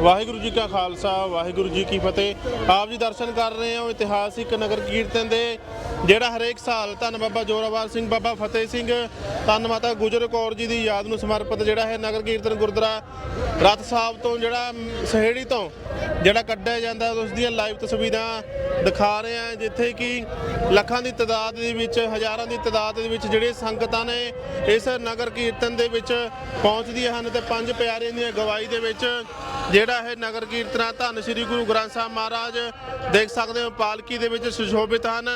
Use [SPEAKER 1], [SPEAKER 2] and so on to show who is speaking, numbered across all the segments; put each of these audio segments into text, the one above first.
[SPEAKER 1] ਵਾਹਿਗੁਰੂ ਜੀ ਕਾ ਖਾਲਸਾ, ਵਾਹਿਗੁਰੂ ਜੀ ਕੀ ਫਤਿਹ। ਆਪ ਜੀ ਦਰਸ਼ਨ ਕਰ ਰਹੇ ਹੋ ਇਤਿਹਾਸਿਕ ਨਗਰ ਕੀਰਤਨ ਦੇ, ਜਿਹੜਾ ਹਰੇਕ ਸਾਲ ਧੰਨ ਬਾਬਾ ਜੋਰਾਵਰ ਸਿੰਘ, ਬਾਬਾ ਫਤਿਹ ਸਿੰਘ, ਧੰਨ ਮਾਤਾ ਗੁਜਰ ਕੌਰ ਜੀ ਦੀ ਯਾਦ ਨੂੰ ਸਮਰਪਿਤ ਜਿਹੜਾ ਹੈ ਨਗਰ ਕੀਰਤਨ ਗੁਰਦੁਆਰਾ ਰਤ ਸਾਹਿਬ ਤੋਂ ਜਿਹੜਾ ਸਹੇੜੀ ਤੋਂ ਜਿਹੜਾ ਕੱਢਿਆ ਜਾਂਦਾ, ਉਸ ਦੀਆਂ ਲਾਈਵ ਤਸਵੀਰਾਂ ਦਿਖਾ ਰਹੇ ਹਾਂ, ਜਿੱਥੇ ਕਿ ਲੱਖਾਂ ਦੀ ਤਾਦਾਦ ਦੇ ਵਿੱਚ, ਹਜ਼ਾਰਾਂ ਦੀ ਤਾਦਾਦ ਦੇ ਵਿੱਚ ਜਿਹੜੇ ਸੰਗਤਾਂ ਨੇ ਇਸ ਨਗਰ ਕੀਰਤਨ ਦੇ ਵਿੱਚ ਪਹੁੰਚਦੀਆਂ ਹਨ ਤੇ ਪੰਜ ਪਿਆਰਿਆਂ ਦੀ ਅਗਵਾਈ ਦੇ ਵਿੱਚ ਜਿਹੜਾ ਇਹ ਨਗਰ ਕੀਰਤਨਾ ਧੰਨ ਸ੍ਰੀ ਗੁਰੂ ਗ੍ਰੰਥ ਸਾਹਿਬ ਮਹਾਰਾਜ, ਦੇਖ ਸਕਦੇ ਹੋ ਪਾਲਕੀ ਦੇ ਵਿੱਚ ਸੁਸ਼ੋਭਿਤ ਹਨ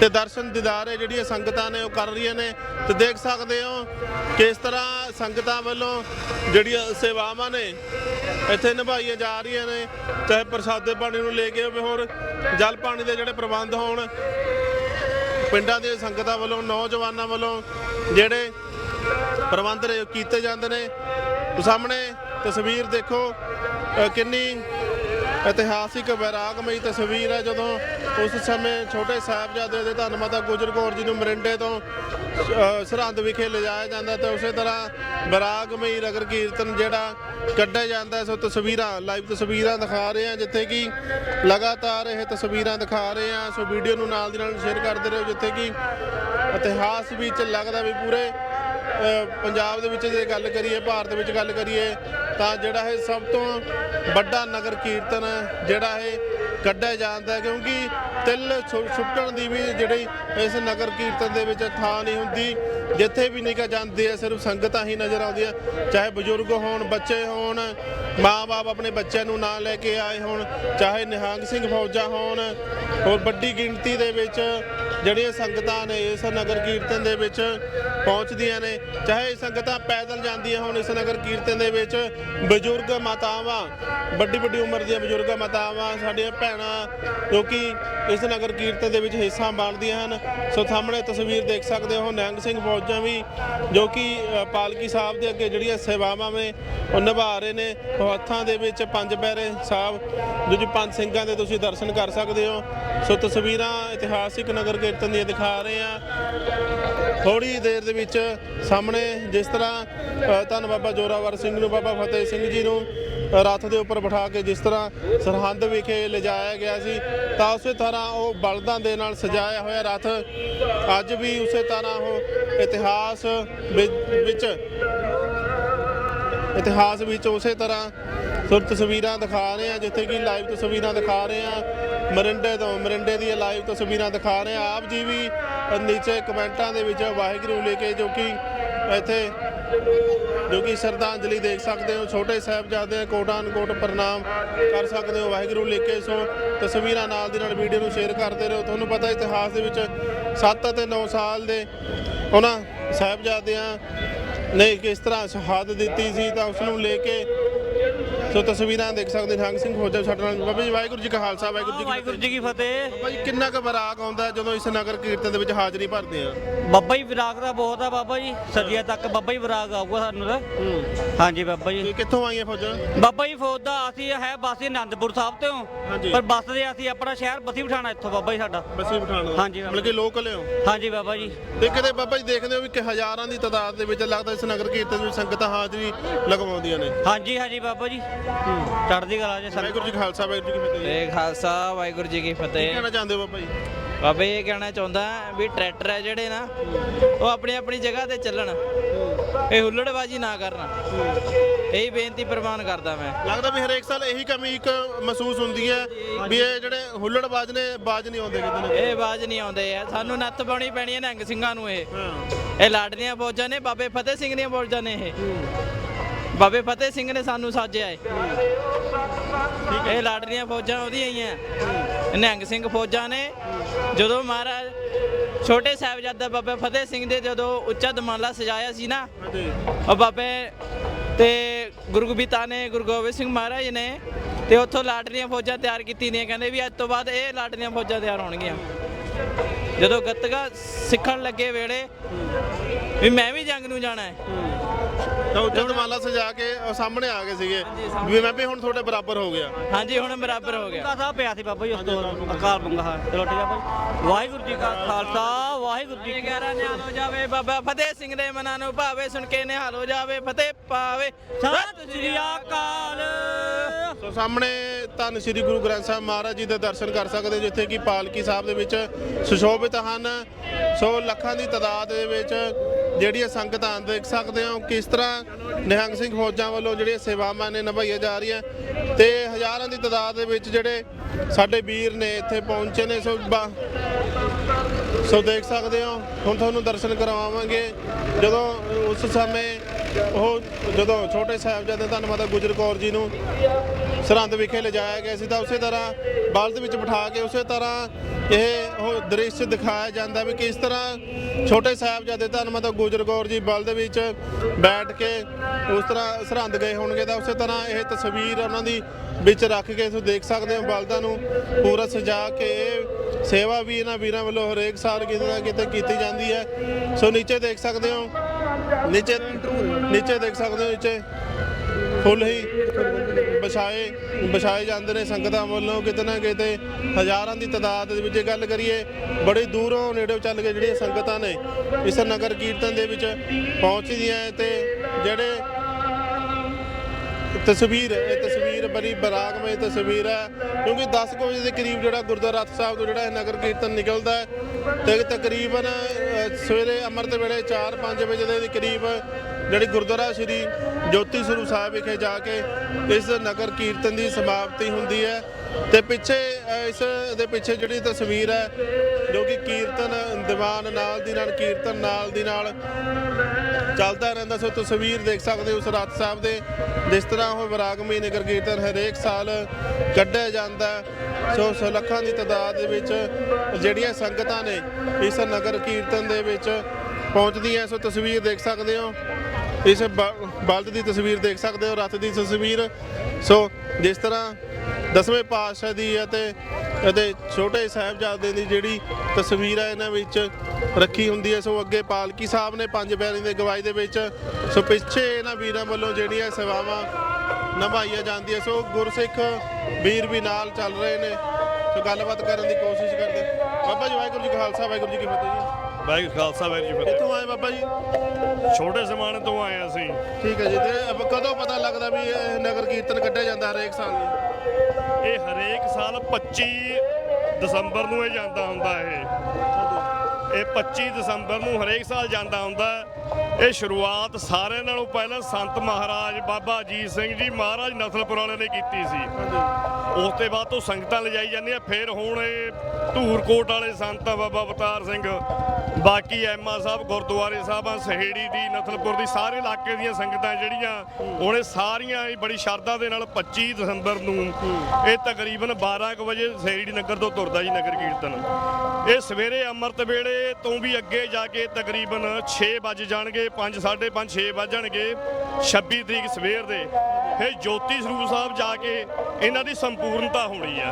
[SPEAKER 1] ਤੇ ਦਰਸ਼ਨ ਦਿਦਾਰੇ ਜਿਹੜੀਆਂ ਸੰਗਤਾਂ ਨੇ ਉਹ ਕਰ ਰਹੀਆਂ ਨੇ। ਤੇ ਦੇਖ ਸਕਦੇ ਹੋ ਕਿਸ ਤਰ੍ਹਾਂ ਸੰਗਤਾਂ ਵੱਲੋਂ ਜਿਹੜੀਆਂ ਸੇਵਾਵਾਂ ਨੇ ਇੱਥੇ ਨਿਭਾਈਆਂ ਜਾ ਰਹੀਆਂ ਨੇ, ਚਾਹੇ ਪ੍ਰਸਾਦੇ ਪਾਣੀ ਨੂੰ ਲੈ ਕੇ ਹੋਵੇ ਹੋਰ, ਜਲ ਪਾਣੀ ਦੇ ਜਿਹੜੇ ਪ੍ਰਬੰਧ ਹੋਣ, ਪਿੰਡਾਂ ਦੀਆਂ ਸੰਗਤਾਂ ਵੱਲੋਂ, ਨੌਜਵਾਨਾਂ ਵੱਲੋਂ ਜਿਹੜੇ ਪ੍ਰਬੰਧ ਨੇ ਉਹ ਕੀਤੇ ਜਾਂਦੇ ਨੇ। ਸਾਹਮਣੇ ਤਸਵੀਰ ਦੇਖੋ ਕਿੰਨੀ ਇਤਿਹਾਸਿਕ, ਵੈਰਾਗਮਈ ਤਸਵੀਰ ਹੈ ਜਦੋਂ ਉਸ ਸਮੇਂ ਛੋਟੇ ਸਾਹਿਬਜ਼ਾਦੇ ਦੇ ਧੰਨ ਮਾਤਾ ਗੁਜਰ ਕੌਰ ਜੀ ਨੂੰ ਮਰਿੰਡੇ ਤੋਂ ਸਰਹੰਦ ਵਿਖੇ ਲਿਜਾਇਆ ਜਾਂਦਾ ਤੇ ਉਸੇ ਤਰ੍ਹਾਂ ਵੈਰਾਗਮਈ ਨਗਰ ਕੀਰਤਨ ਜਿਹੜਾ ਕੱਢਿਆ ਜਾਂਦਾ ਸੋ ਤਸਵੀਰਾਂ ਲਾਈਵ ਤਸਵੀਰਾਂ ਦਿਖਾ ਰਹੇ ਹਾਂ, ਜਿੱਥੇ ਕਿ ਲਗਾਤਾਰ ਇਹ ਤਸਵੀਰਾਂ ਦਿਖਾ ਰਹੇ ਹਾਂ, ਸੋ ਵੀਡੀਓ ਨੂੰ ਨਾਲ ਦੀ ਨਾਲ ਸ਼ੇਅਰ ਕਰਦੇ ਰਹੋ, ਜਿੱਥੇ ਕਿ ਇਤਿਹਾਸ ਵਿੱਚ ਲੱਗਦਾ ਵੀ ਪੂਰੇ ਪੰਜਾਬ ਦੇ ਵਿੱਚ ਜੇ ਗੱਲ ਕਰੀਏ, ਭਾਰਤ ਵਿੱਚ ਗੱਲ ਕਰੀਏ, ਤਾਂ ਜਿਹੜਾ ਇਹ ਸਭ ਤੋਂ ਵੱਡਾ ਨਗਰ ਕੀਰਤਨ ਜਿਹੜਾ ਇਹ ਕੱਢਿਆ ਜਾਂਦਾ ਕਿਉਂਕਿ ਤਿਲ ਸੁ- ਸੁੱਟਣ ਦੀ ਵੀ ਜਿਹੜੀ ਇਸ ਨਗਰ ਕੀਰਤਨ ਦੇ ਵਿੱਚ ਥਾਂ ਨਹੀਂ ਹੁੰਦੀ। ਜਿੱਥੇ ਵੀ ਨਿਕਾ ਜਾਂਦੇ ਆ ਸਿਰਫ ਸੰਗਤਾਂ ਹੀ ਨਜ਼ਰ ਆਉਂਦੀਆਂ। ਚਾਹੇ ਬਜ਼ੁਰਗ ਹੋਣ, ਬੱਚੇ ਹੋਣ, ਮਾਂ-ਬਾਪ ਆਪਣੇ ਬੱਚਿਆਂ ਨੂੰ ਨਾਲ ਲੈ ਕੇ ਆਏ ਹੋਣ, ਚਾਹੇ ਨਿਹੰਗ ਸਿੰਘ ਫੌਜਾਂ ਹੋਣ, ਹੋਰ ਵੱਡੀ ਗਿਣਤੀ ਦੇ ਵਿੱਚ ਜਿਹੜੀਆਂ ਸੰਗਤਾਂ ਨੇ, ਇਸ ਨਗਰ ਕੀਰਤਨ ਦੇ ਵਿੱਚ ਪਹੁੰਚਦੀਆਂ ਨੇ। ਚਾਹੇ ਸੰਗਤਾਂ ਪੈਦਲ ਜਾਂਦੀਆਂ ਹੋਣ, ਇਸ ਨਗਰ ਕੀਰਤਨ ਦੇ ਵਿੱਚ ਬਜ਼ੁਰਗ ਮਾਤਾਵਾਂ ਵੱਡੀ ਵੱਡੀ ਉਮਰ ਦੀਆਂ ਬਜ਼ੁਰਗ ਮਾਤਾਵਾਂ, ਸਾਡੀਆਂ ਭੈਣਾਂ, ਜੋ ਕਿ ਇਸ ਨਗਰ ਕੀਰਤਨ ਦੇ ਵਿੱਚ ਹਿੱਸਾ ਬਣਦੀਆਂ ਹਨ। ਸੋ ਸਾਹਮਣੇ ਤਸਵੀਰ ਦੇਖ ਸਕਦੇ ਹੋ, ਨਿਹੰਗ ਸਿੰਘ ਫੌਜ ਵੀ ਜੋ ਕਿ ਪਾਲਕੀ ਸਾਹਿਬ ਦੇ ਅੱਗੇ ਜਿਹੜੀਆਂ ਸੇਵਾਵਾਂ ਨੇ, ਉਹ ਨਿਭਾ ਰਹੇ ਨੇ। ਹੱਥਾਂ ਦੇ ਵਿੱਚ ਪੰਜ ਪੈਰੇ ਸਾਹਿਬ, ਜੋ ਜੀ ਪੰਜ ਸਿੰਘਾਂ ਦੇ ਤੁਸੀਂ ਦਰਸ਼ਨ ਕਰ ਸਕਦੇ ਹੋ। ਸੋ ਤਸਵੀਰਾਂ ਇਤਿਹਾਸਿਕ ਨਗਰ ਕੀਰਤਨ ਦੀਆਂ ਦਿਖਾ ਰਹੇ ਆ ਥੋੜੀ ਦੇਰ ਦੇ ਵਿੱਚ ਸਾਹਮਣੇ ਜਿਸ ਤਰ੍ਹਾਂ ਧੰਨ ਬਾਬਾ ਜੋਰਾਵਰ ਸਿੰਘ ਨੂੰ, ਬਾਬਾ ਫਤਿਹ ਸਿੰਘ ਜੀ ਨੂੰ ਰੱਥ ਦੇ ਉੱਪਰ ਬਿਠਾ ਕੇ ਜਿਸ ਤਰ੍ਹਾਂ ਸਰਹੰਦ ਵਿਖੇ ਲਿਜਾਇਆ ਗਿਆ ਸੀ, ਤਾਂ ਉਸੇ ਤਰ੍ਹਾਂ ਉਹ ਬਲਦਾਂ ਦੇ ਨਾਲ ਸਜਾਇਆ ਹੋਇਆ ਰੱਥ ਅੱਜ ਵੀ ਉਸੇ ਤਰ੍ਹਾਂ ਉਹ ਇਤਿਹਾਸ ਵਿ- ਵਿੱਚ ਇਤਿਹਾਸ ਵਿੱਚ ਉਸੇ ਤਰ੍ਹਾਂ ਸੋ ਤਸਵੀਰਾਂ ਦਿਖਾ ਰਹੇ ਆ ਜਿੱਥੇ ਕਿ ਲਾਈਵ ਤਸਵੀਰਾਂ ਦਿਖਾ ਰਹੇ ਆ ਮਰਿੰਡੇ ਤੋਂ, ਮਰਿੰਡੇ ਦੀਆਂ ਲਾਈਵ ਤਸਵੀਰਾਂ ਦਿਖਾ ਰਹੇ ਆ ਆਪ ਜੀ ਵੀ ਨੀਚੇ ਕਮੈਂਟਾਂ ਦੇ ਵਿੱਚ ਵਾਹਿਗੁਰੂ ਲੈ ਕੇ ਜੋ ਕਿ ਇੱਥੇ ਜੋ ਕਿ ਸ਼ਰਧਾਂਜਲੀ ਦੇਖ ਸਕਦੇ ਹੋ। ਛੋਟੇ ਸਾਹਿਬਜ਼ਾਦੇ ਕੋਟਾਨ ਕੋਟ ਪ੍ਰਣਾਮ ਕਰ ਸਕਦੇ ਹੋ। ਵਾਹਿਗੁਰੂ ਲਿਖ ਕੇ ਸੋ ਤਸਵੀਰਾਂ ਨਾਲ ਦੀ ਨਾਲ ਵੀਡੀਓ ਨੂੰ ਸ਼ੇਅਰ ਕਰਦੇ ਰਹੋ। ਤੁਹਾਨੂੰ ਪਤਾ ਇਤਿਹਾਸ ਦੇ ਵਿੱਚ 7 ਅਤੇ 9 ਸਾਲ ਦੇ ਉਹਨਾਂ ਸਾਹਿਬਜ਼ਾਦਿਆਂ ਨੇ ਕਿਸ ਤਰ੍ਹਾਂ ਸ਼ਹਾਦਤ ਦਿੱਤੀ ਸੀ ਤਾਂ ਉਸ ਨੂੰ ਲੈ ਕੇ ਸੋ ਤਸਵੀਰਾਂ ਦੇਖ ਸਕਦੇ ਨਿਹੰਗ ਸਿੰਘ ਫੌਜਾ ਸਾਡੇ ਨਾਲ ਬਾਬਾ ਜੀ ਵਾਹਿਗੁਰੂ ਜੀ ਕਾ ਖਾਲਸਾ ਵਾਹਿਗੁਰੂ ਜੀ ਕੀ
[SPEAKER 2] ਵਾਹਿਗੁਰੂ
[SPEAKER 1] ਫਤਿਹ।
[SPEAKER 2] ਜੀ ਕੀ ਫਤਿਹ।
[SPEAKER 1] ਬਾਬਾ ਜੀ ਕਿੰਨਾ ਕੁ ਬਰਾਕ ਆਉਂਦਾ ਜਦੋਂ ਇਸ ਨਗਰ ਕੀਰਤਨ ਦੇ ਵਿੱਚ ਹਾਜ਼ਰੀ ਭਰਦੇ ਆ?
[SPEAKER 2] ਬਾਬਾ ਜੀ ਵਿਰਾਗ ਦਾ ਬਹੁਤ ਆ ਬਾਬਾ ਜੀ। ਸਦੀਆਂ ਤੱਕ ਬਾਬਾ ਜੀ ਵਿਰਾਗ ਆਊਗਾ ਸਾਨੂੰ ਤਾਂ। ਹਾਂਜੀ ਬਾਬਾ ਜੀ।
[SPEAKER 1] ਤੇ ਕਿੱਥੋਂ ਆਈਆਂ ਫੌਜਾਂ?
[SPEAKER 2] ਬਾਬਾ ਜੀ ਫੌਜ ਦਾ ਅਸੀਂ ਹੈ ਬਾਸੀ ਆਨੰਦਪੁਰ ਸਾਹਿਬ ਤੋਂ।
[SPEAKER 1] ਹਾਂਜੀ।
[SPEAKER 2] ਪਰ ਬੱਸ ਦੇ ਅਸੀਂ ਆਪਣਾ ਸ਼ਹਿਰ ਬਸੀ ਬਿਠਾਣਾ ਇੱਥੋਂ ਬਾਬਾ ਜੀ ਸਾਡਾ।
[SPEAKER 1] ਬਸੀ ਪਠਾਣਾ।
[SPEAKER 2] ਹਾਂਜੀ ਬਾਬਾ।
[SPEAKER 1] ਮਤਲਬ ਕਿ ਲੋਕਲ ਹੋ
[SPEAKER 2] ਹਾਂਜੀ ਬਾਬਾ ਜੀ।
[SPEAKER 1] ਤੇ ਕਿਤੇ ਬਾਬਾ ਜੀ ਦੇਖਦੇ ਹੋ ਵੀ ਕਿ ਹਜ਼ਾਰਾਂ ਦੀ ਤਾਦਾਦ ਦੇ ਵਿੱਚ ਲੱਗਦਾ ਇਸ ਨਗਰ ਕੀਰਤਨ ਵਿੱਚ ਸੰਗਤਾਂ ਹਾਜ਼ਰੀ ਲਗਵਾਉਂਦੀਆਂ ਨੇ।
[SPEAKER 2] ਹਾਂਜੀ ਹਾਂਜੀ ਬਾਬਾ ਜੀ। ਚੜ੍ਹਦੀ ਕਲਾ ਜੀ ਸਾਨੂੰ
[SPEAKER 1] ਵਾਹਿਗੁਰੂ ਜੀ ਕਾ ਖਾਲਸਾ ਵਾਹਿਗੁਰੂ ਜੀ ਕੀ ਫਤਿਹ।
[SPEAKER 3] ਇਹ ਖਾਲਸਾ ਵਾਹਿਗੁਰੂ ਜੀ ਕੀ
[SPEAKER 1] ਕੀ
[SPEAKER 3] ਫਤਿਹ
[SPEAKER 1] ਕਹਿਣਾ ਚਾਹੁੰਦੇ ਹੋ ਬਾਬਾ ਜੀ?
[SPEAKER 3] ਬਾਬੇ ਇਹ ਕਹਿਣਾ ਚਾਹੁੰਦਾ ਵੀ ਟਰੈਕਟਰ ਹੈ ਜਿਹੜੇ ਨਾ ਉਹ ਆਪਣੀ ਆਪਣੀ ਜਗ੍ਹਾ ਤੇ ਚੱਲਣ। ਇਹ ਹੁੱਲੜਬਾਜੀ ਨਾ ਕਰਨ। ਇਹੀ ਬੇਨਤੀ ਪ੍ਰਵਾਨ ਕਰਦਾ ਮੈਂ।
[SPEAKER 1] ਲੱਗਦਾ ਵੀ ਹਰੇਕ ਸਾਲ ਇਹੀ ਕਮੀ ਇੱਕ ਮਹਿਸੂਸ ਹੁੰਦੀ ਹੈ ਵੀ ਇਹ ਜਿਹੜੇ ਹੁੱਲੜਬਾਜ਼ ਨੇ ਬਾਜ਼ ਨਹੀਂ ਆਉਂਦੇ ਕਿਤੇ ਨਾ
[SPEAKER 3] ਇਹ ਆਵਾਜ਼ ਨਹੀਂ ਆਉਂਦੇ ਆ। ਸਾਨੂੰ ਨੱਥ ਪਾਉਣੀ ਪੈਣੀ ਹੈ ਨਿਹੰਗ ਸਿੰਘਾਂ ਨੂੰ ਇਹ।
[SPEAKER 1] ਹਾਂ।
[SPEAKER 3] ਇਹ ਲਾਡਲੀਆਂ ਫੌਜਾਂ ਨੇ ਬਾਬੇ ਫਤਿਹ ਸਿੰਘ ਦੀਆਂ ਫੌਜਾਂ ਨੇ ਇਹ। ਬਾਬੇ ਫਤਿਹ ਸਿੰਘ ਨੇ ਸਾਨੂੰ ਸਾਜਿਆ ਏ। ਇਹ ਲਾਡਲੀਆਂ ਫੌਜਾਂ ਉਹਦੀਆਂ ਹੀ ਆ ਨਿਹੰਗ ਸਿੰਘ ਫੌਜਾਂ ਨੇ। ਜਦੋਂ ਮਹਾਰਾਜ ਛੋਟੇ ਸਾਹਿਬਜ਼ਾਦਾ ਬਾਬਾ ਫਤਿਹ ਸਿੰਘ ਦੇ ਜਦੋਂ ਉੱਚਾ ਦਮਾਲਾ ਸਜਾਇਆ ਸੀ ਨਾ, ਉਹ ਬਾਬੇ ਤੇ ਗੁਰੂ ਗੋਬਿੰਦਾ ਨੇ, ਗੁਰੂ ਗੋਬਿੰਦ ਸਿੰਘ ਮਹਾਰਾਜ ਨੇ ਤੇ ਉੱਥੋਂ ਲਾਡਲੀਆਂ ਫੌਜਾਂ ਤਿਆਰ ਕੀਤੀ ਦੀਆਂ। ਕਹਿੰਦੇ ਵੀ ਅੱਜ ਤੋਂ ਬਾਅਦ ਇਹ ਲਾਡਲੀਆਂ ਫੌਜਾਂ ਤਿਆਰ ਹੋਣਗੀਆਂ। ਜਦੋਂ ਗੱਤਕਾ ਸਿੱਖਣ ਲੱਗੇ ਵੇਲੇ ਵੀ ਮੈਂ ਵੀ ਜੰਗ ਨੂੰ ਜਾਣਾ ਹੈ
[SPEAKER 1] ਤਾਂ ਉੱਚਾ ਦਮਾਲਾ ਸਜਾ ਕੇ ਉਹ ਸਾਹਮਣੇ ਆ ਗਏ ਸੀਗੇ। ਵੀ ਮੈਂ ਵੀ ਹੁਣ ਤੁਹਾਡੇ ਬਰਾਬਰ ਹੋ ਗਿਆ।
[SPEAKER 3] ਹਾਂਜੀ ਹੁਣ ਬਰਾਬਰ ਹੋ ਗਿਆ।
[SPEAKER 2] ਸਾਹਿਬ ਪਿਆ ਸੀ ਬਾਬਾ ਜੀ ਉਸ ਤੋਂ ਅਕਾਲ ਬੰਗਾ ਹਾਂ ਚਲੋ ਠੀਕ ਆ ਬਾਈ। ਵਾਹਿਗੁਰੂ ਜੀ ਕਾ ਖਾਲਸਾ ਵਾਹਿਗੁਰੂ ਜੀ ਕੀ
[SPEAKER 3] 11 ਨਿਹਾਲ ਹੋ ਜਾਵੇ ਬਾਬਾ ਫਤਿਹ ਸਿੰਘ ਦੇ ਮਨਾਂ ਨੂੰ ਭਾਵੇ ਸੁਣ ਕੇ ਨਿਹਾਲ ਹੋ ਜਾਵੇ ਫਤਿਹ ਪਾਵੇ।
[SPEAKER 2] ਸਤਿ ਸ੍ਰੀ ਅਕਾਲ।
[SPEAKER 1] ਸਾਹਮਣੇ ਧੰਨ ਸ੍ਰੀ ਗੁਰੂ ਗ੍ਰੰਥ ਸਾਹਿਬ ਮਹਾਰਾਜ ਜੀ ਦੇ ਦਰਸ਼ਨ ਕਰ ਸਕਦੇ ਜਿੱਥੇ ਕਿ ਪਾਲਕੀ ਸਾਹਿਬ ਦੇ ਵਿੱਚ ਸੁਸ਼ੋਭਿਤ ਹਨ। ਸੋ ਲੱਖਾਂ ਦੀ ਤਾਦਾਦ ਦੇ ਵਿੱਚ ਜਿਹੜੀਆਂ ਸੰਗਤਾਂ ਦੇਖ ਸਕਦੇ ਹੋ, ਕਿਸ ਤਰ੍ਹਾਂ ਨਿਹੰਗ ਸਿੰਘ ਫੌਜਾਂ ਵੱਲੋਂ ਜਿਹੜੀਆਂ ਸੇਵਾਵਾਂ ਨੇ ਨਿਭਾਈਆਂ ਜਾ ਰਹੀਆਂ ਤੇ ਹਜ਼ਾਰਾਂ ਦੀ ਤਾਦਾਦ ਦੇ ਵਿੱਚ ਜਿਹੜੇ ਸਾਡੇ ਵੀਰ ਨੇ ਇੱਥੇ ਪਹੁੰਚੇ ਨੇ, ਸੋ ਬਾ- ਸੋ ਦੇਖ ਸਕਦੇ ਹੋ, ਹੁਣ ਤੁਹਾਨੂੰ ਦਰਸ਼ਨ ਕਰਵਾਵਾਂਗੇ। ਜਦੋਂ ਉਸ ਸਮੇਂ ਉਹ, ਜਦੋਂ ਛੋਟੇ ਸਾਹਿਬਜ਼ਾਦੇ ਧੰਨ ਮਾਤਾ ਗੁਜਰ ਕੌਰ ਜੀ ਨੂੰ ਸਰਹੰਦ ਵਿਖੇ ਲਿਜਾਇਆ ਗਿਆ ਸੀ, ਤਾਂ ਉਸੇ ਤਰ੍ਹਾਂ ਬਲਦ ਵਿੱਚ ਬਿਠਾ ਕੇ ਉਸੇ ਤਰ੍ਹਾਂ ਇਹ ਉਹ ਦ੍ਰਿਸ਼ ਦਿਖਾਇਆ ਜਾਂਦਾ ਵੀ ਕਿਸ ਤਰ੍ਹਾਂ ਛੋਟੇ ਸਾਹਿਬਜ਼ਾਦੇ ਧੰਨ ਮਾਤਾ ਗੁਜਰ ਕੌਰ ਜੀ ਬਲਦ ਵਿੱਚ ਬੈਠ ਕੇ ਉਸ ਤਰ੍ਹਾਂ ਸਰਹੰਦ ਗਏ ਹੋਣਗੇ ਤਾਂ ਉਸੇ ਤਰ੍ਹਾਂ ਇਹ ਤਸਵੀਰ ਉਹਨਾਂ ਦੀ ਵਿੱਚ ਰੱਖ ਕੇ ਤੁਸੀਂ ਦੇਖ ਸਕਦੇ ਹੋ ਬਲਦਾਂ ਨੂੰ ਪੂਰਾ ਸਜਾ ਕੇ ਇਹ ਸੇਵਾ ਵੀ ਇਹਨਾਂ ਵੀਰਾਂ ਵੱਲੋਂ ਹਰੇਕ ਸਾਲ ਕਿਤੇ ਨਾ ਕਿਤੇ ਕੀਤੀ ਜਾਂਦੀ ਹੈ। ਸੋ ਨੀਚੇ ਦੇਖ ਸਕਦੇ ਹੋ। ਨੀਚੇ ਨੀਚੇ ਦੇਖ ਸਕਦੇ ਹੋ ਨੀਚੇ। ਫੁੱਲ ਹੀ। ਵਿਛਾਏ ਵਿਛਾਏ ਜਾਂਦੇ ਨੇ ਸੰਗਤਾਂ ਵੱਲੋਂ ਕਿਤੇ ਨਾ ਕਿਤੇ ਹਜ਼ਾਰਾਂ ਦੀ ਤਾਦਾਦ ਦੇ ਵਿੱਚ। ਜੇ ਗੱਲ ਕਰੀਏ, ਬੜੀ ਦੂਰੋਂ ਨੇੜੇ ਚੱਲ ਕੇ ਜਿਹੜੀਆਂ ਸੰਗਤਾਂ ਨੇ ਇਸ ਨਗਰ ਕੀਰਤਨ ਦੇ ਵਿੱਚ ਪਹੁੰਚਦੀਆਂ ਤੇ ਜਿਹੜੇ ਤਸਵੀਰ ਇਹ ਤਸਵੀਰ ਬੜੀ ਬਰਾਗਮਈ ਤਸਵੀਰ ਹੈ, ਕਿਉਂਕਿ 10 ਕੁ ਵਜੇ ਦੇ ਕਰੀਬ ਜਿਹੜਾ ਗੁਰਦੁਆਰਾ ਰਥ ਸਾਹਿਬ ਤੋਂ ਜਿਹੜਾ ਇਹ ਨਗਰ ਕੀਰਤਨ ਨਿਕਲਦਾ ਹੈ, ਤੇ ਤਕਰੀਬਨ ਸਵੇਰੇ ਅੰਮ੍ਰਿਤ ਵੇਲੇ 4-5 ਵਜੇ ਦੇ ਕਰੀਬ ਜਿਹੜੀ ਗੁਰਦੁਆਰਾ ਸ਼੍ਰੀ ਜੋਤੀ ਸਰੂਪ ਸਾਹਿਬ ਵਿਖੇ ਜਾ ਕੇ ਇਸ ਨਗਰ ਕੀਰਤਨ ਦੀ ਸਮਾਪਤੀ ਹੁੰਦੀ ਹੈ ਤੇ ਪਿੱਛੇ ਇਸ ਦੇ ਪਿੱਛੇ ਜਿਹੜੀ ਤਸਵੀਰ ਹੈ, ਜੋ ਕਿ ਕੀਰਤਨ ਦੀਵਾਨ ਨਾਲ ਦੀ ਨਾਲ, ਕੀਰਤਨ ਨਾਲ ਦੀ ਨਾਲ ਚੱਲਦਾ ਰਹਿੰਦਾ, ਸੋ ਤਸਵੀਰ ਦੇਖ ਸਕਦੇ ਹੋ ਉਸ ਰਥ ਸਾਹਿਬ ਦੇ, ਜਿਸ ਤਰ੍ਹਾਂ ਉਹ ਵਿਰਾਗਮਈ ਨਗਰ ਕੀਰਤਨ ਹਰੇਕ ਸਾਲ ਕੱਢਿਆ ਜਾਂਦਾ ਸੋ ਸੋ ਲੱਖਾਂ ਦੀ ਤਾਦਾਦ ਦੇ ਵਿੱਚ ਜਿਹੜੀਆਂ ਸੰਗਤਾਂ ਨੇ ਇਸ ਨਗਰ ਕੀਰਤਨ ਦੇ ਵਿੱਚ ਪਹੁੰਚਦੀਆਂ, ਸੋ ਤਸਵੀਰ ਦੇਖ ਸਕਦੇ ਹੋ। ਇਸ ਬ- ਬਲਦ ਦੀ ਤਸਵੀਰ ਦੇਖ ਸਕਦੇ ਹੋ, ਰਥ ਦੀ ਤਸਵੀਰ। ਸੋ ਜਿਸ ਤਰ੍ਹਾਂ ਦਸਵੇਂ ਪਾਤਸ਼ਾਹ ਦੀ ਅਤੇ ਅਤੇ ਛੋਟੇ ਸਾਹਿਬਜ਼ਾਦੇ ਦੀ ਜਿਹੜੀ ਤਸਵੀਰ ਹੈ, ਇਹਨਾਂ ਵਿੱਚ ਰੱਖੀ ਹੁੰਦੀ ਹੈ। ਸੋ ਅੱਗੇ ਪਾਲਕੀ ਸਾਹਿਬ ਨੇ ਪੰਜ ਪਿਆਰਿਆਂ ਦੀ ਗਵਾਹੀ ਦੇ ਵਿੱਚ ਸੋ ਪਿੱਛੇ ਇਹਨਾਂ ਵੀਰਾਂ ਵੱਲੋਂ ਜਿਹੜੀਆਂ ਸੇਵਾਵਾਂ ਨਿਭਾਈਆਂ ਜਾਂਦੀਆਂ। ਸੋ ਗੁਰਸਿੱਖ ਵੀਰ ਵੀ ਨਾਲ ਚੱਲ ਰਹੇ ਨੇ। ਸੋ ਗੱਲਬਾਤ ਕਰਨ ਦੀ ਕੋਸ਼ਿਸ਼ ਕਰਦੇ। ਬਾਬਾ ਜੀ, ਵਾਹਿਗੁਰੂ ਜੀ ਕਾ ਖਾਲਸਾ, ਵਾਹਿਗੁਰੂ ਜੀ ਕੀ ਫਤਿਹ ਜੀ।
[SPEAKER 4] ਵਾਹਿਗੁਰੂ ਖਾਲਸਾ ਵਾਹਿਗੁਰੂ ਜੀ
[SPEAKER 1] ਕਿੱਥੋਂ ਆਏ ਬਾਬਾ ਜੀ?
[SPEAKER 4] ਛੋਟੇ ਜ਼ਮਾਨੇ ਤੋਂ ਆਏ ਅਸੀਂ।
[SPEAKER 1] ਠੀਕ ਹੈ ਜੀ ਤੇ ਅਬ ਕਦੋਂ ਪਤਾ ਲੱਗਦਾ ਵੀ ਇਹ ਨਗਰ ਕੀਰਤਨ ਕੱਢਿਆ ਜਾਂਦਾ ਹਰੇਕ ਸਾਲ ਜੀ
[SPEAKER 4] ਇਹ ਹਰੇਕ ਸਾਲ 25 ਦਸੰਬਰ ਨੂੰ ਇਹ ਜਾਂਦਾ ਹੁੰਦਾ ਇਹ। ਇਹ 25 ਦਸੰਬਰ ਨੂੰ ਹਰੇਕ ਸਾਲ ਜਾਂਦਾ ਹੁੰਦਾ। ਇਹ ਸ਼ੁਰੂਆਤ ਸਾਰਿਆਂ ਨਾਲੋਂ ਪਹਿਲਾਂ ਸੰਤ ਮਹਾਰਾਜ ਬਾਬਾ ਅਜੀਤ ਸਿੰਘ ਜੀ ਮਹਾਰਾਜ ਨਸਲਪੁਰ ਵਾਲੇ ਨੇ ਕੀਤੀ ਸੀ। ਉਸ ਤੋਂ ਬਾਅਦ ਤੋਂ ਸੰਗਤਾਂ ਲਿਜਾਈ ਜਾਂਦੀਆਂ ਫਿਰ ਹੁਣ ਇਹ ਧੂਰਕੋਟ ਵਾਲੇ ਸੰਤ ਆ ਬਾਬਾ ਅਵਤਾਰ ਸਿੰਘ। ਬਾਕੀ ਐਮਾ ਸਾਹਿਬ, ਗੁਰਦੁਆਰੇ ਸਾਹਿਬਾਂ, ਸਹੇੜੀ ਦੀ, ਨਥਲਪੁਰ ਦੀ, ਸਾਰੇ ਇਲਾਕੇ ਦੀਆਂ ਸੰਗਤਾਂ ਜਿਹੜੀਆਂ, ਉਹਨੇ ਸਾਰੀਆਂ ਹੀ ਬੜੀ ਸ਼ਰਧਾ ਦੇ ਨਾਲ 25 ਦਸੰਬਰ ਨੂੰ ਇਹ ਤਕਰੀਬਨ 12 ਕੁ ਵਜੇ ਸਹੇੜੀ ਨਗਰ ਤੋਂ ਤੁਰਦਾ ਜੀ ਨਗਰ ਕੀਰਤਨ। ਇਹ ਸਵੇਰੇ ਅੰਮ੍ਰਿਤ ਵੇਲੇ ਤੋਂ ਵੀ ਅੱਗੇ ਜਾ ਕੇ ਤਕਰੀਬਨ 6 ਵੱਜ ਜਾਣਗੇ 5 5:30 6 ਵੱਜਣਗੇ 26 ਤਰੀਕ ਸਵੇਰ ਦੇ ਫਿਰ ਜੋਤੀ ਸਰੂਪ ਸਾਹਿਬ ਜਾ ਕੇ ਇਹਨਾਂ ਦੀ ਸੰਪੂਰਨਤਾ ਹੋਣੀ ਆ।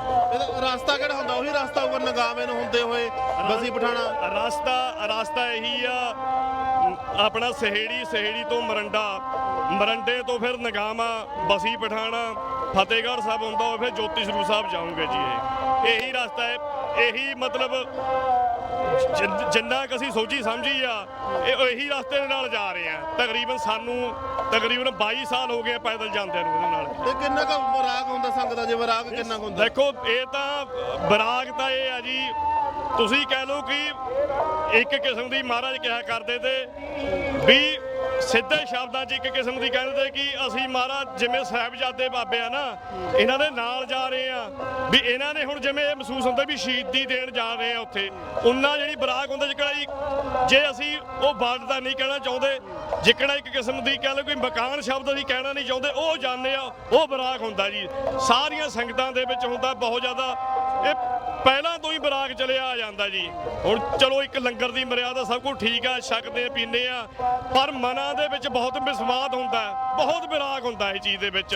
[SPEAKER 1] ਰਸਤਾ ਕਿਹੜਾ ਹੁੰਦਾ? ਉਹੀ ਰਸਤਾ ਹੋਊਗਾ ਨਗਾਵੇਂ ਨੂੰ ਹੁੰਦੇ ਹੋਏ ਬਸੀ ਪਠਾਣਾ।
[SPEAKER 4] ਰਸਤਾ ਰਸਤਾ ਇਹੀ ਆ ਆਪਣਾ ਸਹੇੜੀ ਸਹੇੜੀ ਤੋਂ ਮਰੰਡਾ ਮਰੰਡੇ ਤੋਂ ਫਿਰ ਨਗਾਮਾ ਬਸੀ ਪਠਾਣਾ ਫਤਿਹਗੜ੍ਹ ਸਾਹਿਬ ਹੁੰਦਾ ਹੋਵੇ ਫਿਰ ਜੋਤੀ ਸਰੂਪ ਸਾਹਿਬ ਜਾਊਂਗੇ ਜੀ ਇਹ। ਇਹੀ ਰਸਤਾ ਹੈ ਇਹੀ ਮਤਲਬ ਜਿੰਨ- ਜਿੰਨਾ ਕੁ ਅਸੀਂ ਸੋਚੀ ਸਮਝੀ ਆ ਇਹ ਇਹੀ ਰਸਤੇ ਦੇ ਨਾਲ ਜਾ ਰਹੇ ਆ। ਤਕਰੀਬਨ ਸਾਨੂੰ ਤਕਰੀਬਨ 22 ਸਾਲ ਹੋ ਗਏ ਆ ਪੈਦਲ ਜਾਂਦਿਆਂ ਨੂੰ ਇਹਦੇ ਨਾਲ।
[SPEAKER 1] ਤੇ ਕਿੰਨਾ ਕੁ ਵਿਰਾਗ ਹੁੰਦਾ ਸੰਗਤ ਦਾ? ਜੇ ਵਿਰਾਗ ਕਿੰਨਾ ਕੁ ਹੁੰਦਾ?
[SPEAKER 4] ਦੇਖੋ ਇਹ ਤਾਂ ਬਰਾਗ ਤਾਂ ਇਹ ਆ ਜੀ ਤੁਸੀਂ ਕਹਿ ਲਓ ਕਿ ਇੱਕ ਕਿਸਮ ਦੀ ਮਹਾਰਾਜ ਕਿਹਾ ਕਰਦੇ ਤੇ ਵੀ ਸਿੱਧੇ ਸ਼ਬਦਾਂ 'ਚ ਇੱਕ ਕਿਸਮ ਦੀ ਕਹਿੰਦੇ ਤੇ ਕਿ ਅਸੀਂ ਮਹਾਰਾਜ ਜਿਵੇਂ ਸਾਹਿਬਜ਼ਾਦੇ ਬਾਬੇ ਆ ਨਾ, ਇਹਨਾਂ ਦੇ ਨਾਲ ਜਾ ਰਹੇ ਆ। ਵੀ ਇਹਨਾਂ ਨੇ ਹੁਣ ਜਿਵੇਂ ਇਹ ਮਹਿਸੂਸ ਹੁੰਦਾ ਵੀ ਸ਼ਹੀਦੀ ਦੇਣ ਜਾ ਰਹੇ ਆ ਉੱਥੇ, ਉਹਨਾਂ ਜਿਹੜੀ ਬਰਾਗ ਹੁੰਦਾ ਜਿਹੜਾ ਜੀ ਜੇ ਅਸੀਂ ਉਹ ਵਰਡ ਦਾ ਨਹੀਂ ਕਹਿਣਾ ਚਾਹੁੰਦੇ ਜਿੱਕਣਾ ਇੱਕ ਕਿਸਮ ਦੀ ਕਹਿ ਲਓ ਕੋਈ ਮਕਾਨ ਸ਼ਬਦ ਅਸੀਂ ਕਹਿਣਾ ਨਹੀਂ ਚਾਹੁੰਦੇ ਉਹ ਜਾਣਦੇ ਆ, ਉਹ ਬਰਾਗ ਹੁੰਦਾ ਜੀ। ਸਾਰੀਆਂ ਸੰਗਤਾਂ ਦੇ ਵਿੱਚ ਹੁੰਦਾ ਬਹੁਤ ਜ਼ਿਆਦਾ, ਇਹ ਪਹਿਲਾਂ ਤੋਂ ਹੀ ਬਰਾਗ ਚਲਿਆ ਆ ਜਾਂਦਾ ਜੀ। ਹੁਣ ਚਲੋ ਇੱਕ ਲੰਗਰ ਦੀ ਮਰਿਆਦਾ ਸਭ ਕੁਝ ਠੀਕ ਆ ਛਕਦੇ ਆ, ਪੀਂਦੇ ਆ ਪਰ ਮਨਾਂ ਦੇ ਵਿੱਚ ਬਹੁਤ ਵਿਸਵਾਦ ਹੁੰਦਾ ਹੈ, ਬਹੁਤ ਵਿਰਾਗ ਹੁੰਦਾ ਇਹ ਚੀਜ਼ ਦੇ ਵਿੱਚ।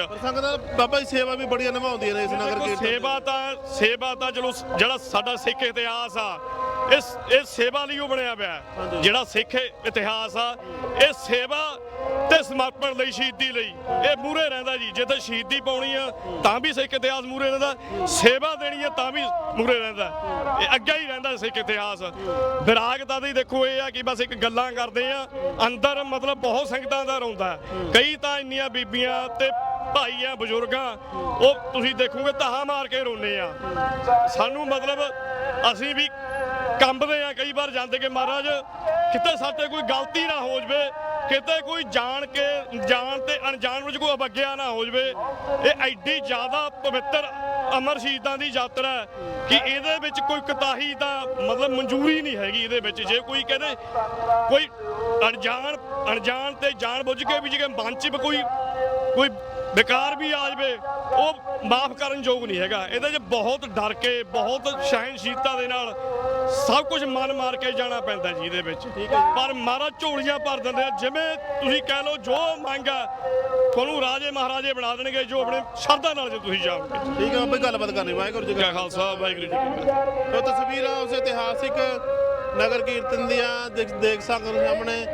[SPEAKER 1] ਬਾਬਾ ਜੀ ਸੇਵਾ ਵੀ ਬੜੀਆਂ ਨਿਭਾਉਂਦੀਆਂ ਨੇ ਇਸ ਨਗਰ ਕੀਰਤਨ
[SPEAKER 4] ਸੇਵਾ ਤਾਂ ਸੇਵਾ ਤਾਂ ਚਲੋ ਜਿਹੜਾ ਸਾਡਾ ਸਿੱਖ ਇਤਿਹਾਸ ਆ ਇਸ ਇਹ ਸੇਵਾ ਲਈ ਉਹ ਬਣਿਆ ਪਿਆ ਹੈ। ਜਿਹੜਾ ਸਿੱਖ ਇਤਿਹਾਸ ਆ ਇਹ ਸੇਵਾ ਤੇ ਸਮਰਪਣ ਲਈ ਸ਼ਹੀਦੀ ਲਈ। ਇਹ ਮੂਰੇ ਰਹਿੰਦਾ ਜੀ, ਜੇ ਤਾਂ ਸ਼ਹੀਦੀ ਪਾਉਣੀ ਆ, ਤਾਂ ਵੀ ਸਿੱਖ ਇਤਿਹਾਸ ਮੂਰੇ ਰਹਿੰਦਾ, ਸੇਵਾ ਦੇਣੀ ਆ, ਤਾਂ ਵੀ ਮੂਰੇ ਰਹਿੰਦਾ। ਇਹ ਅੱਗੇ ਹੀ ਰਹਿੰਦਾ ਸਿੱਖ ਇਤਿਹਾਸ। ਵਿਰਾਗਤਾ ਦੀ ਦੇਖੋ ਇਹ ਆ ਕਿ ਬਸ ਇੱਕ ਗੱਲਾਂ ਕਰਦੇ ਆ, ਅੰਦਰ ਮਤਲਬ ਬਹੁਤ ਸੰਗਤਾਂ ਦਾ ਰੋਂਦਾ। ਕਈ ਤਾਂ ਇੰਨੀਆਂ ਬੀਬੀਆਂ ਤੇ ਭਾਈ ਆ ਬਜ਼ੁਰਗਾਂ, ਉਹ ਤੁਸੀਂ ਦੇਖੋਗੇ ਧਾਹਾਂ ਮਾਰ ਕੇ ਰੋਨੇ ਆ। ਸਾਨੂੰ ਮਤਲਬ ਅਸੀਂ ਵੀ ਕੰਬਦੇ ਆ ਕਈ ਵਾਰ ਜਾਂਦੇ ਕਿ ਮਹਾਰਾਜ, ਕਿਤੇ ਸਾਡੇ ਕੋਈ ਗਲਤੀ ਨਾ ਹੋ ਜਵੇ ਕਿਤੇ ਕੋਈ ਜਾਣ ਕੇ, ਜਾਣ ਤੇ ਅਣਜਾਣ ਵਿੱਚ ਕੋਈ ਅਵਗਿਆ ਨਾ ਹੋ ਜਵੇ, ਇਹ ਐਡੀ ਜ਼ਿਆਦਾ ਪਵਿੱਤਰ ਅਮਰ ਸ਼ਹੀਦਾਂ ਦੀ ਯਾਤਰਾ ਕਿ ਇਹਦੇ ਵਿੱਚ ਕੋਈ ਕਤਾਹੀ ਦਾ ਮਤਲਬ ਮਨਜ਼ੂਰੀ ਨਹੀਂ ਹੈਗੀ ਇਹਦੇ ਵਿੱਚ। ਜੇ ਕੋਈ ਕਹਿੰਦੇ ਕੋਈ ਅਣਜਾਣ ਅਣਜਾਣ ਤੇ ਜਾਣ ਬੁੱਝ ਕੇ ਵੀ ਜੇ ਮਨ 'ਚ ਕੋਈ ਕੋਈ ਬੇਕਾਰ ਵੀ ਆ ਜਾਵੇ ਉਹ ਮਾਫ ਕਰਨ ਯੋਗ ਨਹੀਂ ਹੈਗਾ। ਇਹਦੇ 'ਚ ਬਹੁਤ ਡਰ ਕੇ ਬਹੁਤ ਸਹਿਨਸ਼ੀਲਤਾ ਦੇ ਨਾਲ ਸਭ ਕੁਝ ਮਨ ਮਾਰ ਕੇ ਜਾਣਾ ਪੈਂਦਾ ਜੀ ਇਹਦੇ ਵਿੱਚ। ਪਰ ਮਹਾਰਾਜ ਝੋਲੀਆਂ ਭਰ ਦਿੰਦੇ ਆ। ਜਿਵੇਂ ਤੁਸੀਂ ਕਹਿ ਲਓ ਜੋ ਮੰਗ ਹੈ ਤੁਹਾਨੂੰ ਰਾਜੇ ਮਹਾਰਾਜੇ ਬਣਾ ਦੇਣਗੇ ਜੋ ਆਪਣੇ ਸ਼ਰਧਾ ਨਾਲ ਜੇ ਤੁਸੀਂ ਜਾਓਗੇ
[SPEAKER 1] ਠੀਕ ਹੈ ਜੀ ਗੱਲਬਾਤ ਕਰਨੀ ਵਾਹਿਗੁਰੂ ਜੀ ਕਾ
[SPEAKER 4] ਖਾਲਸਾ ਵਾਹਿਗੁਰੂ ਜੀ ਕੀ ਫਤਿਹ।
[SPEAKER 1] ਤੋ ਤਸਵੀਰਾਂ ਉਸ ਇਤਿਹਾਸਿਕ ਨਗਰ ਕੀਰਤਨ ਦੀਆਂ ਦੇਖ ਦੇਖ ਸਕਦੇ ਹੋ ਸਾਹਮਣੇ।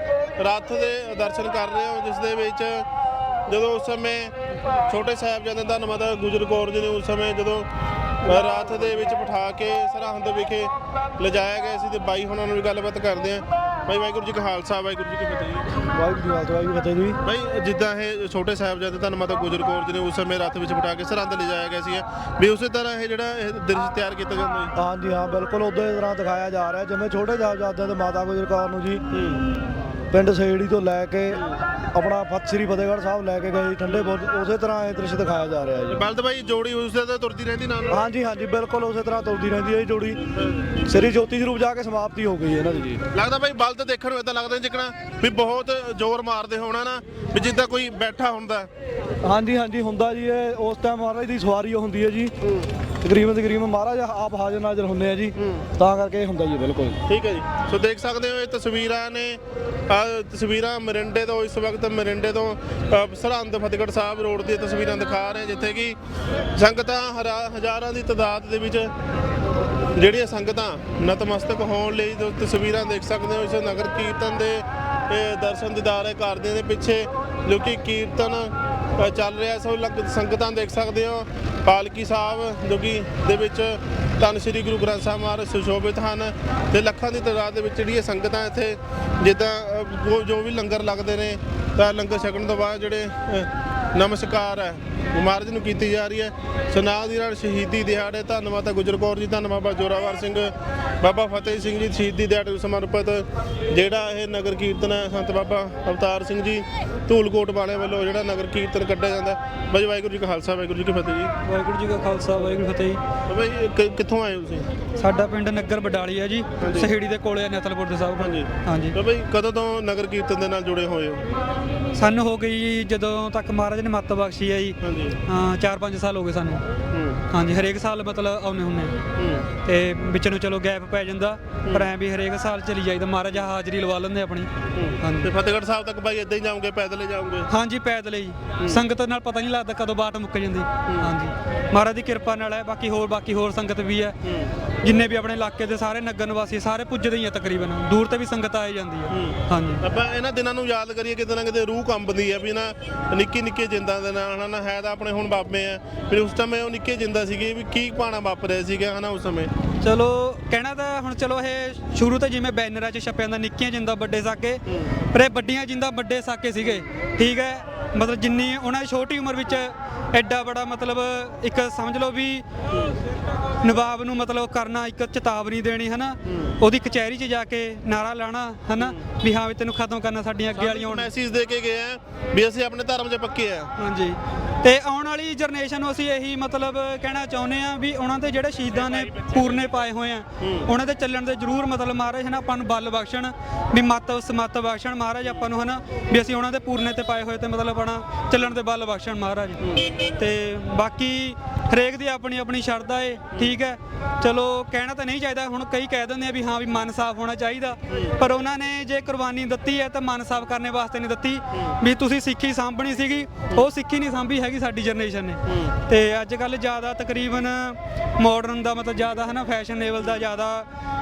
[SPEAKER 1] ਰੱਥ ਦੇ ਦਰਸ਼ਨ ਕਰ ਰਹੇ ਹੋ ਜਿਸ ਦੇ ਵਿੱਚ ਜਦੋਂ ਉਸ ਸਮੇਂ ਛੋਟੇ ਸਾਹਿਬਜ਼ਾਦੇ ਦਾ ਨਮਦਾ ਗੁਜਰ ਕੌਰ ਜੀ ਨੇ ਉਸ ਸਮੇਂ ਜਦੋਂ ਰਾਤ ਦੇ ਵਿੱਚ ਬਿਠਾ ਕੇ ਸਰਹੰਦ ਵਿਖੇ ਲਿਜਾਇਆ ਗਿਆ ਸੀ ਤੇ ਬਾਈ ਹੁਣਾਂ ਨੂੰ ਵੀ ਗੱਲਬਾਤ ਕਰਦੇ ਆ। ਬਾਈ ਵਾਹਿਗੁਰੂ ਜੀ ਕਾ ਖਾਲਸਾ ਵਾਹਿਗੁਰੂ ਜੀ ਕੀ ਫਤਿਹ ਜੀ।
[SPEAKER 5] ਵਾਹਿਗੁਰੂ ਜੀ ਵਾਹਿਗੁਰੂ ਜੀ ਫਤਿਹ ਜੀ।
[SPEAKER 1] ਬਾਈ ਜਿੱਦਾਂ ਇਹ ਛੋਟੇ ਸਾਹਿਬਜ਼ਾਦੇ ਧੰਨ ਮਾਤਾ ਗੁਜਰ ਕੌਰ ਜੀ ਨੇ ਉਸ ਸਮੇਂ ਰੱਥ ਵਿੱਚ ਬਿਠਾ ਕੇ ਸਰਹੰਦ ਲਿਜਾਇਆ ਗਿਆ ਸੀ ਵੀ ਉਸੇ ਤਰ੍ਹਾਂ ਇਹ ਜਿਹੜਾ ਇਹ ਦ੍ਰਿਸ਼ ਤਿਆਰ ਕੀਤਾ ਜਾਂਦਾ ਹੈ
[SPEAKER 5] ਹਾਂਜੀ ਹਾਂ ਬਿਲਕੁਲ ਉਦੋਂ ਇਸ ਤਰ੍ਹਾਂ ਦਿਖਾਇਆ ਜਾ ਰਿਹਾ ਜਿਵੇਂ ਛੋਟੇ ਸਾਹਿਬਜ਼ਾਦਿਆਂ ਤੇ ਮਾਤਾ ਗੁਜਰ ਕੌਰ ਨੂੰ ਜੀ। ਪਿੰਡ ਸੇੜੀ ਤੋਂ ਲੈ ਕੇ ਆਪਣਾ ਫਤਿਹ ਸ੍ਰੀ ਫਤਿਹਗੜ੍ਹ ਸਾਹਿਬ ਲੈ ਕੇ ਗਏ ਜੀ ਠੰਡੇ ਬੁਰਜ ਉਸੇ ਤਰ੍ਹਾਂ ਇਹ ਦ੍ਰਿਸ਼ ਦਿਖਾਇਆ ਜਾ ਰਿਹਾ ਜੀ।
[SPEAKER 1] ਬਲਦ ਬਾਈ ਜੋੜੀ ਉਸ ਤੇ ਤੁਰਦੀ ਰਹਿੰਦੀ ਨਾਲ ਨਾਲ?
[SPEAKER 5] ਹਾਂਜੀ ਹਾਂਜੀ ਬਿਲਕੁਲ ਉਸੇ ਤਰ੍ਹਾਂ ਤੁਰਦੀ ਰਹਿੰਦੀ ਹੈ ਜੀ ਜੋੜੀ। ਸ੍ਰੀ ਜੋਤੀ ਸਰੂਪ ਜਾ ਕੇ ਸਮਾਪਤੀ ਹੋ ਗਈ ਇਹਨਾਂ ਦੀ ਜੀ।
[SPEAKER 1] ਲੱਗਦਾ ਬਾਈ ਬਲਦ ਦੇਖਣ ਨੂੰ ਇਦਾਂ ਲੱਗਦਾ ਜਿਕਣਾ ਵੀ ਬਹੁਤ ਜ਼ੋਰ ਮਾਰਦੇ ਹੋਣਾ ਨਾ ਵੀ ਜਿੱਦਾਂ ਕੋਈ ਬੈਠਾ ਹੁੰਦਾ।
[SPEAKER 5] ਹਾਂਜੀ ਹਾਂਜੀ ਹੁੰਦਾ ਜੀ ਇਹ ਉਸ ਟਾਈਮ ਮਹਾਰਾਜ ਦੀ ਸਵਾਰੀ ਹੁੰਦੀ ਹੈ ਜੀ। ਤਕਰੀਬਨ ਤਕਰੀਬਨ ਮਹਾਰਾਜ ਆਪ ਹਾਜ਼ਰ ਨਾਜ਼ਰ ਹੁੰਦੇ ਆ ਜੀ। ਤਾਂ ਕਰਕੇ ਇਹ ਹੁੰਦਾ ਜੀ ਬਿਲਕੁਲ।
[SPEAKER 1] ਠੀਕ ਹੈ ਜੀ। ਸੋ ਦੇਖ ਸਕਦੇ ਹੋ ਇਹ ਤਸਵੀਰਾਂ ਨੇ ਆਹ ਤਸਵੀਰਾਂ ਮਰਿੰਡੇ ਤੋਂ ਇਸ ਵਕਤ ਮਰਿੰਡੇ ਤੋਂ ਸਰਹੰਦ ਫਤਿਹਗੜ੍ਹ ਸਾਹਿਬ ਰੋਡ ਦੀਆਂ ਤਸਵੀਰਾਂ ਦਿਖਾ ਰਹੇ ਹਾਂ, ਜਿੱਥੇ ਕਿ ਸੰਗਤਾਂ ਹਰਾ- ਹਜ਼ਾਰਾਂ ਦੀ ਤਾਦਾਦ ਦੇ ਵਿੱਚ ਜਿਹੜੀਆਂ ਸੰਗਤਾਂ ਨਤਮਸਤਕ ਹੋਣ ਲਈ ਜੋ ਤਸਵੀਰਾਂ ਦੇਖ ਸਕਦੇ ਹੋ। ਇਸ ਨਗਰ ਕੀਰਤਨ ਦੇ ਇਹ ਦਰਸ਼ਨ ਦਿਦਾਰੇ ਕਰਦੇ ਦੇ ਪਿੱਛੇ ਜੋ ਕਿ ਕੀਰਤਨ ਚੱਲ ਰਿਹਾ ਸੋ ਲੰਗ- ਸੰਗਤਾਂ ਦੇਖ ਸਕਦੇ ਹੋ ਪਾਲਕੀ ਸਾਹਿਬ ਜੋ ਕਿ ਦੇ ਵਿੱਚ ਧੰਨ ਸ੍ਰੀ ਗੁਰੂ ਗ੍ਰੰਥ ਸਾਹਿਬ ਮਹਾਰਾਜ ਸੁਸ਼ੋਭਿਤ ਹਨ ਤੇ ਲੱਖਾਂ ਦੀ ਤਾਦਾਦ ਦੇ ਵਿੱਚ ਜਿਹੜੀਆਂ ਸੰਗਤਾਂ ਇੱਥੇ ਜਿੱਦਾਂ ਅ, ਜੋ- ਵੀ ਲੰਗਰ ਲੱਗਦੇ ਨੇ ਤਾਂ ਲੰਗਰ ਛਕਣ ਤੋਂ ਬਾਅਦ ਜਿਹੜੇ ਨਮਸਕਾਰ ਹੈ। ਮਹਾਰਾਜ ਨੂੰ ਕੀਤੀ ਜਾ ਰਹੀ ਹੈ। ਸੋ ਨਾਲ ਦੀ ਨਾਲ ਸ਼ਹੀਦੀ ਦਿਹਾੜੇ ਧੰਨ ਮਾਤਾ ਗੁਜਰ ਕੌਰ ਜੀ ਧੰਨ ਬਾਬਾ ਜੋਰਾਵਰ ਸਿੰਘ ਬਾਬਾ ਫਤਿਹ ਸਿੰਘ ਜੀ ਸ਼ਹੀਦੀ ਦਿਹਾੜੇ ਨੂੰ ਸਮਰਪਿਤ ਜਿਹੜਾ ਇਹ ਨਗਰ ਕੀਰਤਨ ਹੈ ਸੰਤ ਬਾਬਾ ਅਵਤਾਰ ਸਿੰਘ ਜੀ ਧੂਲਕੋਟ ਵਾਲਿਆਂ ਵੱਲੋਂ ਜਿਹੜਾ ਨਗਰ ਕੀਰਤਨ ਕੱਢਿਆ ਜਾਂਦਾ। ਬਾਈ ਵਾਹਿਗੁਰੂ ਜੀ ਕਾ ਖਾਲਸਾ ਵਾਹਿਗੁਰੂ ਜੀ ਕੀ ਫਤਿਹ ਜੀ।
[SPEAKER 6] ਵਾਹਿਗੁਰੂ ਜੀ ਕਾ ਖਾਲਸਾ ਵਾਹਿਗੁਰੂ ਜੀ ਫਤਿਹ
[SPEAKER 1] ਬਾਈ ਇਹ ਕਿ- ਕਿੱਥੋਂ ਆਏ ਹੋ ਤੁਸੀਂ?
[SPEAKER 6] ਜੀ ਸਾਡਾ ਪਿੰਡ ਨਗਰ ਬਡਾਲੀ ਹੈ ਜੀ ਸਹੇੜੀ ਦੇ ਕੋਲੇ ਨਤਲਪੁਰ ਦੇ ਸਾਹਿਬ
[SPEAKER 1] ਹਾਂਜੀ।
[SPEAKER 6] ਹਾਂਜੀ।
[SPEAKER 1] ਬਾਈ ਕਦੋਂ ਤੋਂ ਨਗਰ ਕੀਰਤਨ ਦੇ ਨਾਲ ਜੁੜੇ ਹੋਏ ਹੋ?
[SPEAKER 6] ਸਾਨੂੰ ਹੋ ਗਈ ਜੀ ਜਦੋਂ ਤੱਕ ਮਹਾਰਾਜ ਨੇ ਮੱਤ ਬਖਸ਼ੀ ਹੈ ਜੀ।
[SPEAKER 1] ਹਾਂਜੀ।
[SPEAKER 6] ਹਾਂ 4-5 ਸਾਲ ਹੋ ਗਏ ਸਾਨੂੰ। ਹਾਂਜੀ ਹਰੇਕ ਸਾਲ ਮਤਲਬ ਆਉਨੇ ਹੁੰਨੇ
[SPEAKER 1] ਹੂੰ।
[SPEAKER 6] ਤੇ ਵਿੱਚ ਨੂੰ ਚਲੋ ਗੈਪ ਪੈ ਜਾਂਦਾ ਪਰ ਐ ਵੀ ਹਰੇਕ ਸਾਲ ਚਲੀ ਜਾਈਦਾ ਮਹਾਰਾਜ ਹਾਜ਼ਰੀ ਲਵਾ ਲੈਂਦੇ ਆਪਣੀ।
[SPEAKER 1] ਤੇ ਫਤਿਹਗੜ੍ਹ ਸਾਹਿਬ ਤੱਕ ਬਾਈ ਇਦਾਂ ਹੀ ਜਾਓਗੇ ਪੈਦਲ ਹੀ ਜਾਓਗੇ?
[SPEAKER 6] ਹਾਂਜੀ ਪੈਦਲ ਹੀ। ਸੰਗਤ ਨਾਲ ਪਤਾ ਨਹੀਂ ਲੱਗਦਾ ਕਦੋਂ ਬਾਟ ਮੁੱਕ ਜਾਂਦੀ। ਹਾਂਜੀ। ਮਹਾਰਾਜ ਦੀ ਕਿਰਪਾ ਨਾਲ ਹੈ ਬਾਕੀ ਹੋਰ ਬਾਕੀ ਹੋਰ ਸੰਗਤ ਵੀ ਹੈ। ਜਿੰਨੇ ਵੀ ਆਪਣੇ ਇਲਾਕੇ ਦੇ ਸਾਰੇ ਨਗਰ ਨਿਵਾਸੀ ਸਾਰੇ ਪੁੱਜਦੇ ਹੀ ਆ ਤਕਰੀਬਨ। ਦੂਰ ਤੇ ਵੀ ਸੰਗਤ ਆਈ ਜਾਂਦੀ ਹੈ। ਹਾਂਜੀ।
[SPEAKER 1] ਆਪਾਂ ਇਹਨਾਂ ਦਿਨਾਂ ਨੂੰ ਯਾਦ ਕਰੀਏ ਕਿਤੇ ਨਾ ਕਿਤੇ ਰੂਹ ਕੰਬਦੀ ਹੈ ਵੀ ਨਾ ਨਿੱਕੀ ਨਿੱਕੀ ਜਿੰਦਾਂ ਦੇ ਨਾਲ ਹਨਾ ਹੈ ਤਾਂ ਆਪਣੇ ਹੁਣ ਬਾਬੇ ਆ। ਵੀ ਉਸ ਸਮੇਂ ਉਹ ਨਿੱਕੇ ਜਿੰਦਾ ਸੀਗੇ ਵੀ ਕੀ ਪਾਣਾ ਵਾਪਰਿਆ ਸੀਗਾ ਹਨਾ ਉਸ ਸਮੇਂ?
[SPEAKER 6] ਚਲੋ ਕਹਿਣਾ ਤਾਂ ਹੁਣ ਚਲੋ ਇਹ ਸ਼ੁਰੂ ਤੋਂ ਜਿਵੇਂ ਬੈਨਰਾਂ 'ਚ ਛਪਿਆ ਜਾਂਦਾ ਨਿੱਕੀਆਂ ਜਿੰਦਾ ਵੱਡੇ ਸਾਕੇ ਪਰ ਇਹ ਵੱਡੀਆਂ ਜਿੰਦਾ ਵੱਡੇ ਸਾਕੇ ਸੀਗੇ। ਠੀਕ ਹੈ? ਮਤਲਬ ਜਿੰਨੀ ਉਹਨਾਂ ਦੀ ਛੋਟੀ ਉਮਰ ਵਿੱਚ ਐਡਾ ਬੜਾ ਮਤਲਬ ਇੱਕ ਸਮਝ ਲਓ ਵੀ ਨਵਾਬ ਨੂੰ ਮਤਲਬ ਕਰਨਾ ਇੱਕ ਚੇਤਾਵਨੀ ਦੇਣੀ ਹਨਾ? ਉਹਦੀ ਕਚਹਿਰੀ 'ਚ ਜਾ ਕੇ ਨਾਰਾ ਲਾਣਾ ਹਨਾ? ਵੀ ਹਾਂ ਵੀ ਤੈਨੂੰ ਖਤਮ ਕਰਨਾ ਸਾਡੀਆਂ ਅੱਗੇ ਵਾਲੀਆਂ ਹੁਣ
[SPEAKER 1] ਮੈਸੇਜ ਦੇ ਕੇ ਗਏ ਆ ਵੀ ਅਸੀਂ ਆਪਣੇ ਧਰਮ 'ਚ ਪੱਕੇ ਆ।
[SPEAKER 6] ਹਾਂਜੀ। ਤੇ ਆਉਣ ਵਾਲੀ ਜਨਰੇਸ਼ਨ ਨੂੰ ਅਸੀਂ ਇਹੀ ਮਤਲਬ ਕਹਿਣਾ ਚਾਹੁੰਦੇ ਆ ਵੀ ਉਹਨਾਂ ਦੇ ਜਿਹੜੇ ਸ਼ਹੀਦਾਂ ਨੇ ਪੂਰਨੇ ਪਾਏ ਹੋਏ ਆ, ਉਹਨਾਂ ਦੇ ਚੱਲਣ ਦੇ ਜ਼ਰੂਰ ਮਤਲਬ ਮਹਾਰਾਜ ਹਨਾ ਆਪਾਂ ਨੂੰ ਬਲ ਬਖਸ਼ਣ, ਵੀ ਮਤ ਸਮਤ ਬਖਸ਼ਣ ਮਹਾਰਾਜ ਆਪਾਂ ਨੂੰ ਹਨਾ, ਵੀ ਅਸੀਂ ਉਹਨਾਂ ਦੇ ਪੂਰਨੇ ਤੇ ਪਾਏ ਹੋਏ ਤੇ ਮਤਲਬ ਆਪਣਾ ਚੱਲਣ ਦੇ ਬਲ ਬਖਸ਼ਣ ਮਹਾਰਾਜ। ਤੇ ਬਾਕੀ ਹਰੇਕ ਦੀ ਆਪਣੀ ਆਪਣੀ ਸ਼ਰਧਾ ਏ, ਠੀਕ ਹੈ। ਚਲੋ ਕਹਿਣਾ ਤਾਂ ਨਹੀਂ ਚਾਹੀਦਾ, ਹੁਣ ਕਈ ਕਹਿ ਦਿੰਦੇ ਆ ਵੀ ਹਾਂ ਵੀ ਮਨ ਸਾਫ਼ ਹੋਣਾ ਚਾਹੀਦਾ, ਪਰ ਉਹਨਾਂ ਨੇ ਜੇ ਕੁਰਬਾਨੀ ਦਿੱਤੀ ਹੈ ਤਾਂ ਮਨ ਸਾਫ਼ ਕਰਨੇ ਵਾਸਤੇ ਨਹੀਂ ਦਿੱਤੀ, ਵੀ ਤੁਸੀਂ ਸਿੱਖੀ ਸਾਂਭਣੀ ਸੀਗੀ, ਉਹ ਸਿੱਖੀ ਨਹੀਂ ਸਾਂਭੀ ਹੈਗੀ ਸਾਡੀ ਜਨਰੇਸ਼ਨ ਨੇ। ਤੇ ਅੱਜ ਕੱਲ ਜ਼ਿਆਦਾ ਤਕਰੀਬਨ ਮਾਡਰਨ ਦਾ ਮਤਲਬ ਜ਼ਿਆਦਾ ਹੈ ਨਾ ਫੈਸ਼ਨੇਬਲ ਦਾ ਜ਼ਿਆਦਾ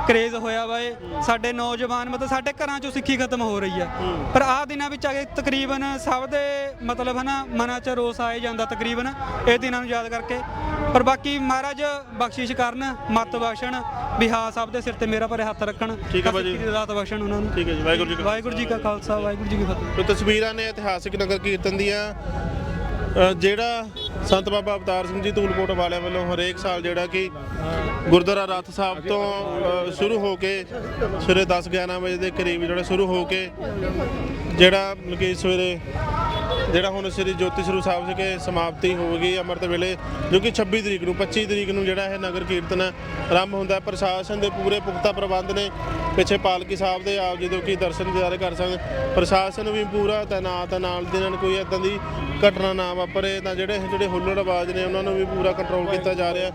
[SPEAKER 6] ਕਰੇਜ਼ ਹੋਇਆ ਵਾ ਏ ਸਾਡੇ ਨੌਜਵਾਨ ਮਤਲਬ ਸਾਡੇ ਘਰਾਂ ਚੋਂ ਸਿੱਖੀ ਖਤਮ ਹੋ ਰਹੀ ਹੈ। ਪਰ ਆਹ ਦਿਨਾਂ ਵਿੱਚ ਆ ਕੇ ਤਕਰੀਬਨ ਸਭ ਦੇ ਮਤਲਬ ਹੈ ਨਾ ਮਨਾਂ 'ਚ ਰੋਸ ਆਏ ਜਾਂਦਾ ਤਕਰੀਬਨ ਇਹ ਦਿਨਾਂ ਨੂੰ ਯਾਦ ਕਰਕੇ। ਪਰ ਬਾਕੀ ਮਹਾਰਾਜ ਬਖਸ਼ਿਸ਼ ਕਰਨ ਮੱਤ ਬਖਸ਼ਣ ਵੀ ਹਾਂ ਸਭ ਦੇ ਸਿਰ ਤੇ ਮੇਰਾ ਭਰੇ ਹੱਥ ਰੱਖਣ।
[SPEAKER 1] ਠੀਕ ਹੈ ਭਾਜੀ।
[SPEAKER 6] ਦਾਤ ਬਖਸ਼ਣ ਉਹਨਾਂ ਨੂੰ।
[SPEAKER 1] ਠੀਕ ਹੈ ਜੀ ਵਾਹਿਗੁਰੂ ਜੀ
[SPEAKER 6] ਵਾਹਿਗੁਰੂ ਜੀ ਕਾ ਖਾਲਸਾ ਵਾਹਿਗੁਰੂ ਜੀ ਕੀ ਫਤਿਹ।
[SPEAKER 1] ਤਸਵੀਰਾਂ ਨੇ ਇਤਿਹਾਸਿਕ ਨਗਰ ਕੀਰਤਨ ਦੀਆਂ ਜਿਹੜਾ ਸੰਤ ਬਾਬਾ ਅਵਤਾਰ ਸਿੰਘ ਜੀ ਧੂਲਕੋਟ ਵਾਲਿਆਂ ਵੱਲੋਂ ਹਰੇਕ ਸਾਲ ਜਿਹੜਾ ਕਿ ਗੁਰਦੁਆਰਾ ਰਥ ਸਾਹਿਬ ਤੋਂ ਸ਼ੁਰੂ ਹੋ ਕੇ ਸਵੇਰੇ 10 11 ਵਜੇ ਦੇ ਕਰੀਬ ਜਿਹੜਾ ਸ਼ੁਰੂ ਹੋ ਕੇ ਜਿਹੜਾ ਮਤਲਬ ਕਿ ਸਵੇਰੇ ਜਿਹੜਾ ਹੁਣ ਸ੍ਰੀ ਜੋਤੀ ਸਰੂਪ ਸਾਹਿਬ ਜੀ ਕੇ ਸਮਾਪਤੀ ਹੋਵੇਗੀ ਅੰਮ੍ਰਿਤ ਵੇਲੇ, ਜੋ ਕਿ 26 ਤਰੀਕ ਨੂੰ 25 ਤਰੀਕ ਨੂੰ ਜਿਹੜਾ ਇਹ ਨਗਰ ਕੀਰਤਨ ਆਰੰਭ ਹੁੰਦਾ ਹੈ। ਪ੍ਰਸ਼ਾਸਨ ਦੇ ਪੂਰੇ ਪੁਖਤਾ ਪ੍ਰਬੰਧ ਨੇ ਪਿੱਛੇ ਪਾਲਕੀ ਸਾਹਿਬ ਦੇ, ਆਪ ਜਦੋਂ ਕਿ ਦਰਸ਼ਨ ਦਿਦਾਰੇ ਕਰ ਸਕਣ। ਪ੍ਰਸ਼ਾਸਨ ਵੀ ਪੂਰਾ ਤੈਨਾਤ ਹੈ ਨਾਲ ਦੇ ਨਾਲ ਕੋਈ ਇਦਾਂ ਦੀ ਘਟਨਾ ਨਾ ਵਾਪਰੇ, ਤਾਂ ਜਿਹੜੇ ਜਿਹੜੇ ਹੁੱਲੜਬਾਜ਼ ਨੇ, ਉਹਨਾਂ ਨੂੰ ਵੀ ਪੂਰਾ ਕੰਟਰੋਲ ਕੀਤਾ ਜਾ ਰਿਹਾ।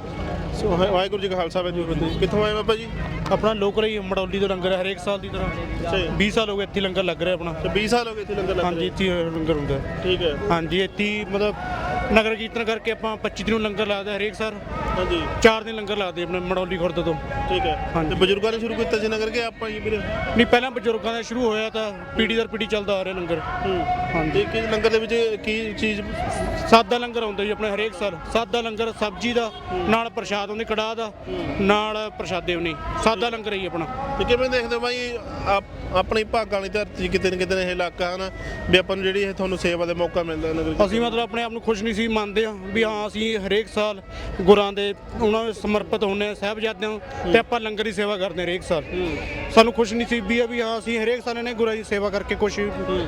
[SPEAKER 1] ਸੋ ਵਾਹਿ- ਵਾਹਿਗੁਰੂ ਜੀ ਕਾ ਖਾਲਸਾ ਵਾਹਿਗੁਰੂ ਜੀ ਕੀ ਫਤਿਹ। ਕਿੱਥੋਂ ਆਏ ਬਾਬਾ ਜੀ?
[SPEAKER 7] ਆਪਣਾ ਲੋਕ ਰਹੀ ਮੜੌਲੀ ਤੋਂ ਲੰਗਰ ਹੈ ਹਰੇਕ ਸਾਲ ਦੀ ਤਰ੍ਹਾਂ।
[SPEAKER 1] ਅੱਛਾ ਜੀ।
[SPEAKER 7] 20 ਸਾਲ ਹੋ ਗਏ ਇੱਥੇ ਲੰਗਰ ਲੱਗ ਰਿਹਾ ਆਪਣਾ।
[SPEAKER 1] ਤੇ 20 ਸਾਲ ਹੋ ਗਏ ਇੱਥੇ ਲੰਗਰ ਲੱਗ
[SPEAKER 7] ਹਾਂਜੀ
[SPEAKER 1] ਰਿਹਾ।
[SPEAKER 7] ਇੱਥੇ ਲੰਗਰ ਹੁੰਦਾ। ਹੈ।
[SPEAKER 1] ਠੀਕ ਹੈ।
[SPEAKER 7] ਹਾਂਜੀ ਇੱਥੇ ਹੀ ਮਤਲਬ ਨਗਰ ਕੀਰਤਨ ਕਰਕੇ ਆਪਾਂ 25 ਦਿਨ ਨੂੰ ਲੰਗਰ ਲਾਦਾ ਹਰੇਕ ਸਾਲ।
[SPEAKER 1] ਹਾਂਜੀ।
[SPEAKER 7] 4 ਦਿਨ ਲੰਗਰ ਲਾਦੇ ਆਪਣੇ ਮੜੌਲੀ ਖੁਰਦ ਤੋਂ।
[SPEAKER 1] ਠੀਕ ਹੈ।
[SPEAKER 7] ਹਾਂਜੀ।
[SPEAKER 1] ਤੇ ਬਜ਼ੁਰਗਾਂ ਨੇ ਸ਼ੁਰੂ ਕੀਤਾ ਸੀ ਨਗਰ ਕੇ ਆਪਾਂ ਜੀ ਵੀਰੇ?
[SPEAKER 7] ਨਹੀਂ ਪਹਿਲਾਂ ਬਜ਼ੁਰਗਾਂ ਦਾ ਸ਼ੁਰੂ ਹੋਇਆ ਤਾਂ ਪੀੜੀ ਦਰ ਪੀੜੀ ਚੱਲਦਾ ਆ ਰਿਹਾ ਲੰਗਰ।
[SPEAKER 1] ਹਾਂਜੀ। ਤੇ ਕੀ ਲੰਗਰ ਦੇ ਵਿੱਚ ਕੀ ਚੀਜ਼?
[SPEAKER 7] ਸਾਦਾ ਲੰਗਰ ਆਉਂਦਾ ਜੀ ਆਪਣੇ ਹਰੇਕ ਸਾਲ। ਸਾਦਾ ਲੰਗਰ ਸਬਜ਼ੀ ਦਾ ਨਾਲ ਪ੍ਰਸ਼ਾਦ ਹੁੰਦੇ ਕੜਾਹ ਦਾ ਨਾਲ ਪ੍ਰਸ਼ਾਦੇ ਹੁੰਦੇ ਸਾਦਾ ਲੰਗਰ ਹੀ ਆਪਣਾ।
[SPEAKER 1] ਤੇ ਕਿਵੇਂ ਦੇਖਦੇ ਹੋ ਬਾਈ ਆਪ- ਆਪਣੀ ਭਾਗਾਂ ਵਾਲੀ ਧਰਤੀ ਕਿਤੇ ਨਾ ਕਿਤੇ ਇਹ ਇਲਾਕਾ ਹਨ ਵੀ ਆਪਾਂ ਨੂੰ ਜਿਹੜੀ ਇਹ ਤੁਹਾਨੂੰ ਸੇਵਾ ਦਾ ਮੌਕਾ ਮਿਲਦਾ ਨਗਰ
[SPEAKER 7] ਅਸੀਂ ਮਤਲਬ ਆਪਣੇ ਆਪ ਨੂੰ ਖੁਸ਼ ਨਸੀਬ ਮੰਨਦੇ ਹਾਂ ਵੀ ਹਾਂ ਅਸੀਂ ਹਰੇਕ ਸਾਲ ਗੁਰਾਂ ਦੇ ਉਹਨਾਂ ਨੂੰ ਸਮਰਪਿਤ ਹੁੰਦੇ ਹਾਂ ਸਾਹਿਬਜ਼ਾਦਿਆਂ ਨੂੰ ਤੇ ਆਪਾਂ ਲੰਗਰ ਦੀ ਸੇਵਾ ਕਰਦੇ ਹਾਂ ਹਰੇਕ ਸਾਲ। ਸਾਨੂੰ ਖੁਸ਼ ਨਸੀਬੀ ਹੈ ਵੀ ਹਾਂ ਅਸੀਂ ਹਰੇਕ ਸਾਲ ਇਹਨੇ ਗੁਰਾਂ ਦੀ ਸੇਵਾ ਕਰਕੇ ਕੁਛ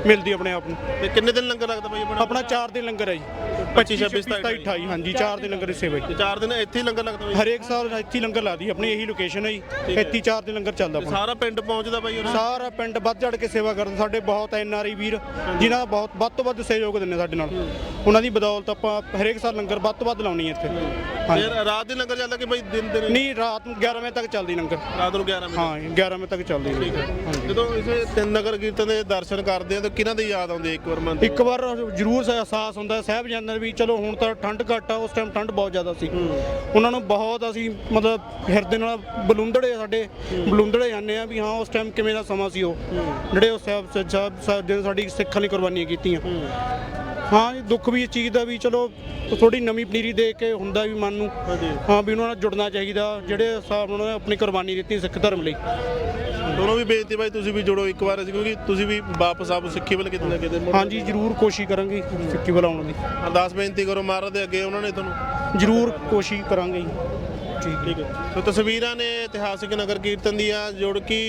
[SPEAKER 7] ਮਿਲਦੀ ਆਪਣੇ ਆਪ ਨੂੰ।
[SPEAKER 1] ਤੇ ਕਿੰਨੇ ਦਿਨ ਲੰਗਰ ਲੱਗਦਾ ਬਾਈ ਆਪਣਾ?
[SPEAKER 7] ਆਪਣਾ 4 ਦਿਨ ਲੰਗਰ ਹੈ ਜੀ।
[SPEAKER 1] 25,
[SPEAKER 7] 25 26 27 28 ਹਾਂਜੀ 4 ਦਿਨ ਲੰਗਰ ਦੀ ਸੇਵਾ
[SPEAKER 1] ਤੇ
[SPEAKER 7] ਜੀ
[SPEAKER 1] ਚਾਰ ਦਿਨ ਇੱਥੇ ਹੀ ਲੰਗਰ ਲੱਗਦਾ ਬਾਈ?
[SPEAKER 7] ਹਰੇਕ ਸਾਲ ਇੱਥੇ ਹੀ ਲੰਗਰ ਲਾਦੀ ਆਪਣੀ ਇਹੀ ਲੋਕੇਸ਼ਨ ਹੈ ਜੀ। ਇੱਥੇ 4 ਦਿਨ ਲੰਗਰ ਚੱਲਦਾ
[SPEAKER 1] ਤੇ
[SPEAKER 7] ਆਪਣਾ।
[SPEAKER 1] ਸਾਰਾ ਪਿੰਡ ਪਹੁੰਚਦਾ ਬਾਈ ਉਹਨਾਂ
[SPEAKER 7] ਸਾਰਾ ਪਿੰਡ ਵੱਧ ਚੜ ਕੇ ਸੇਵਾ ਕਰਦੇ। ਸਾਡੇ ਬਹੁਤ ਐਨ ਆਰ ਆਈ ਵੀਰ ਜਿਨ੍ਹਾਂ ਦਾ ਬਹੁਤ ਵੱਧ ਤੋਂ ਵੱਧ ਸਹਿਯੋਗ ਦਿੰਦੇ ਸਾਡੇ ਨਾਲ। ਉਹਨਾਂ ਦੀ ਬਦੌਲਤ ਆਪਾਂ ਹਰੇਕ ਸਾਲ ਲੰਗਰ ਵੱਧ ਤੋਂ ਵੱਧ ਲਾਉਣੀ ਹੈ ਇੱਥੇ। ਹਾਂਜੀ।
[SPEAKER 1] ਫਿਰ ਰਾਤ ਦੇ ਲੰਗਰ ਚੱਲਦਾ ਕਿ ਬਾਈ ਦਿਨ ਦਿਨ
[SPEAKER 7] ਨਹੀਂ ਰਾਤ ਨੂੰ 11 ਵਜੇ ਤੱਕ ਚੱਲਦੀ ਲੰਗਰ।
[SPEAKER 1] ਰਾਤ ਨੂੰ 11 ਵਜੇ
[SPEAKER 7] ਹਾਂ 11 ਵਜੇ ਤੱਕ ਚੱਲਦੀ ਲੰਗਰ। ਹਾਂਜੀ।
[SPEAKER 1] ਜਦੋਂ ਇਸੇ ਤਿੰਨ ਨਗਰ ਕੀਰਤਨ ਦੇ ਦਰਸ਼ਨ ਕਰਦੇ ਆ ਤਾਂ ਕਿਹਨਾਂ ਦੀ ਯਾਦ ਆਉਂਦੀ ਹੈ ਇੱਕ ਵਾਰ ਮਨ
[SPEAKER 7] ਇੱਕ ਵਾਰ ਜ਼ਰੂਰ ਅਹਿਸਾਸ ਹੁੰਦਾ ਸਾਹਿਬ ਵੀ ਚਲੋ ਹੁਣ ਤਾਂ ਠੰਡ ਘੱਟ ਆ ਉਸ ਟਾਈਮ ਠੰਡ ਬਹੁਤ ਜ਼ਿਆਦਾ ਸੀ। ਉਹਨਾਂ ਨੂੰ ਬਹੁਤ ਅਸੀਂ ਮਤਲਬ ਹਿਰਦੇ ਨਾਲ ਬਲੁੰਦੜੇ ਸਾਡੇ ਬਲੁੰਦੜੇ ਜਾਂਦੇ ਆ ਵੀ ਹਾਂ ਉਸ ਟਾਈਮ ਕਿਵੇਂ ਦਾ ਸਮਾਂ ਸੀ ਉਹ। ਜਿਹੜੇ ਉਹ ਸਾਹਿਬ ਸਾਹਿਬ ਸਾਹਿਬ ਜਿਹਨੇ ਸਾਡੀ ਸਿੱਖਾਂ ਲਈ ਕੁਰਬਾਨੀਆਂ ਕੀਤੀਆਂ। ਹਾਂ। ਜੀ ਦੁੱਖ ਵੀ ਇਸ ਚੀਜ਼ ਦਾ ਵੀ ਚਲੋ ਥੋੜੀ ਨਵੀਂ ਪਨੀਰੀ ਦੇ ਕੇ ਹੁੰਦਾ ਵੀ ਮਨ ਨੂੰ। ਹਾਂ ਵੀ ਉਹਨਾਂ ਨਾਲ ਜੁੜਨਾ ਚਾਹੀਦਾ ਜਿਹੜੇ ਨਾਲ ਉਹਨਾਂ ਨੇ ਆਪਣੀ ਕੁਰਬਾਨੀ ਦਿੱਤੀ ਸਿੱਖ ਧਰਮ ਲਈ।
[SPEAKER 1] ਦੋਨੋਂ ਵੀ ਬੇਨਤੀ ਬਾਈ ਤੁਸੀਂ ਵੀ ਜੁੜੋ ਇੱਕ ਵਾਰ ਕਿਉਂਕਿ ਤੁਸੀਂ ਵੀ ਵਾਪਸ ਆਪ ਸਿੱਖੀ ਵੱਲ ਕਿਤੇ ਨਾ ਕਿਤੇ ਮੁੜ-
[SPEAKER 7] ਹਾਂਜੀ ਜ਼ਰੂਰ ਕੋਸ਼ਿਸ਼ ਕਰਾਂਗੇ ਸਿੱਖੀ ਬੁਲਾਉਣ ਦੀ।
[SPEAKER 1] ਅਰਦਾਸ ਬੇਨਤੀ ਕਰੋ ਮਹਾਰਾਜ ਦੇ ਅੱਗੇ ਉਹਨਾਂ ਨੇ ਤੁਹਾਨੂੰ।
[SPEAKER 7] ਜ਼ਰੂਰ ਕੋਸ਼ਿਸ਼ ਕਰਾਂਗੇ ਜੀ। ਠੀਕ
[SPEAKER 1] ਠੀਕ ਹੈ ਸੋ ਤਸਵੀਰਾਂ ਨੇ ਇਤਿਹਾਸਿਕ ਨਗਰ ਕੀਰਤਨ ਦੀਆਂ ਜੁੜ ਕੇ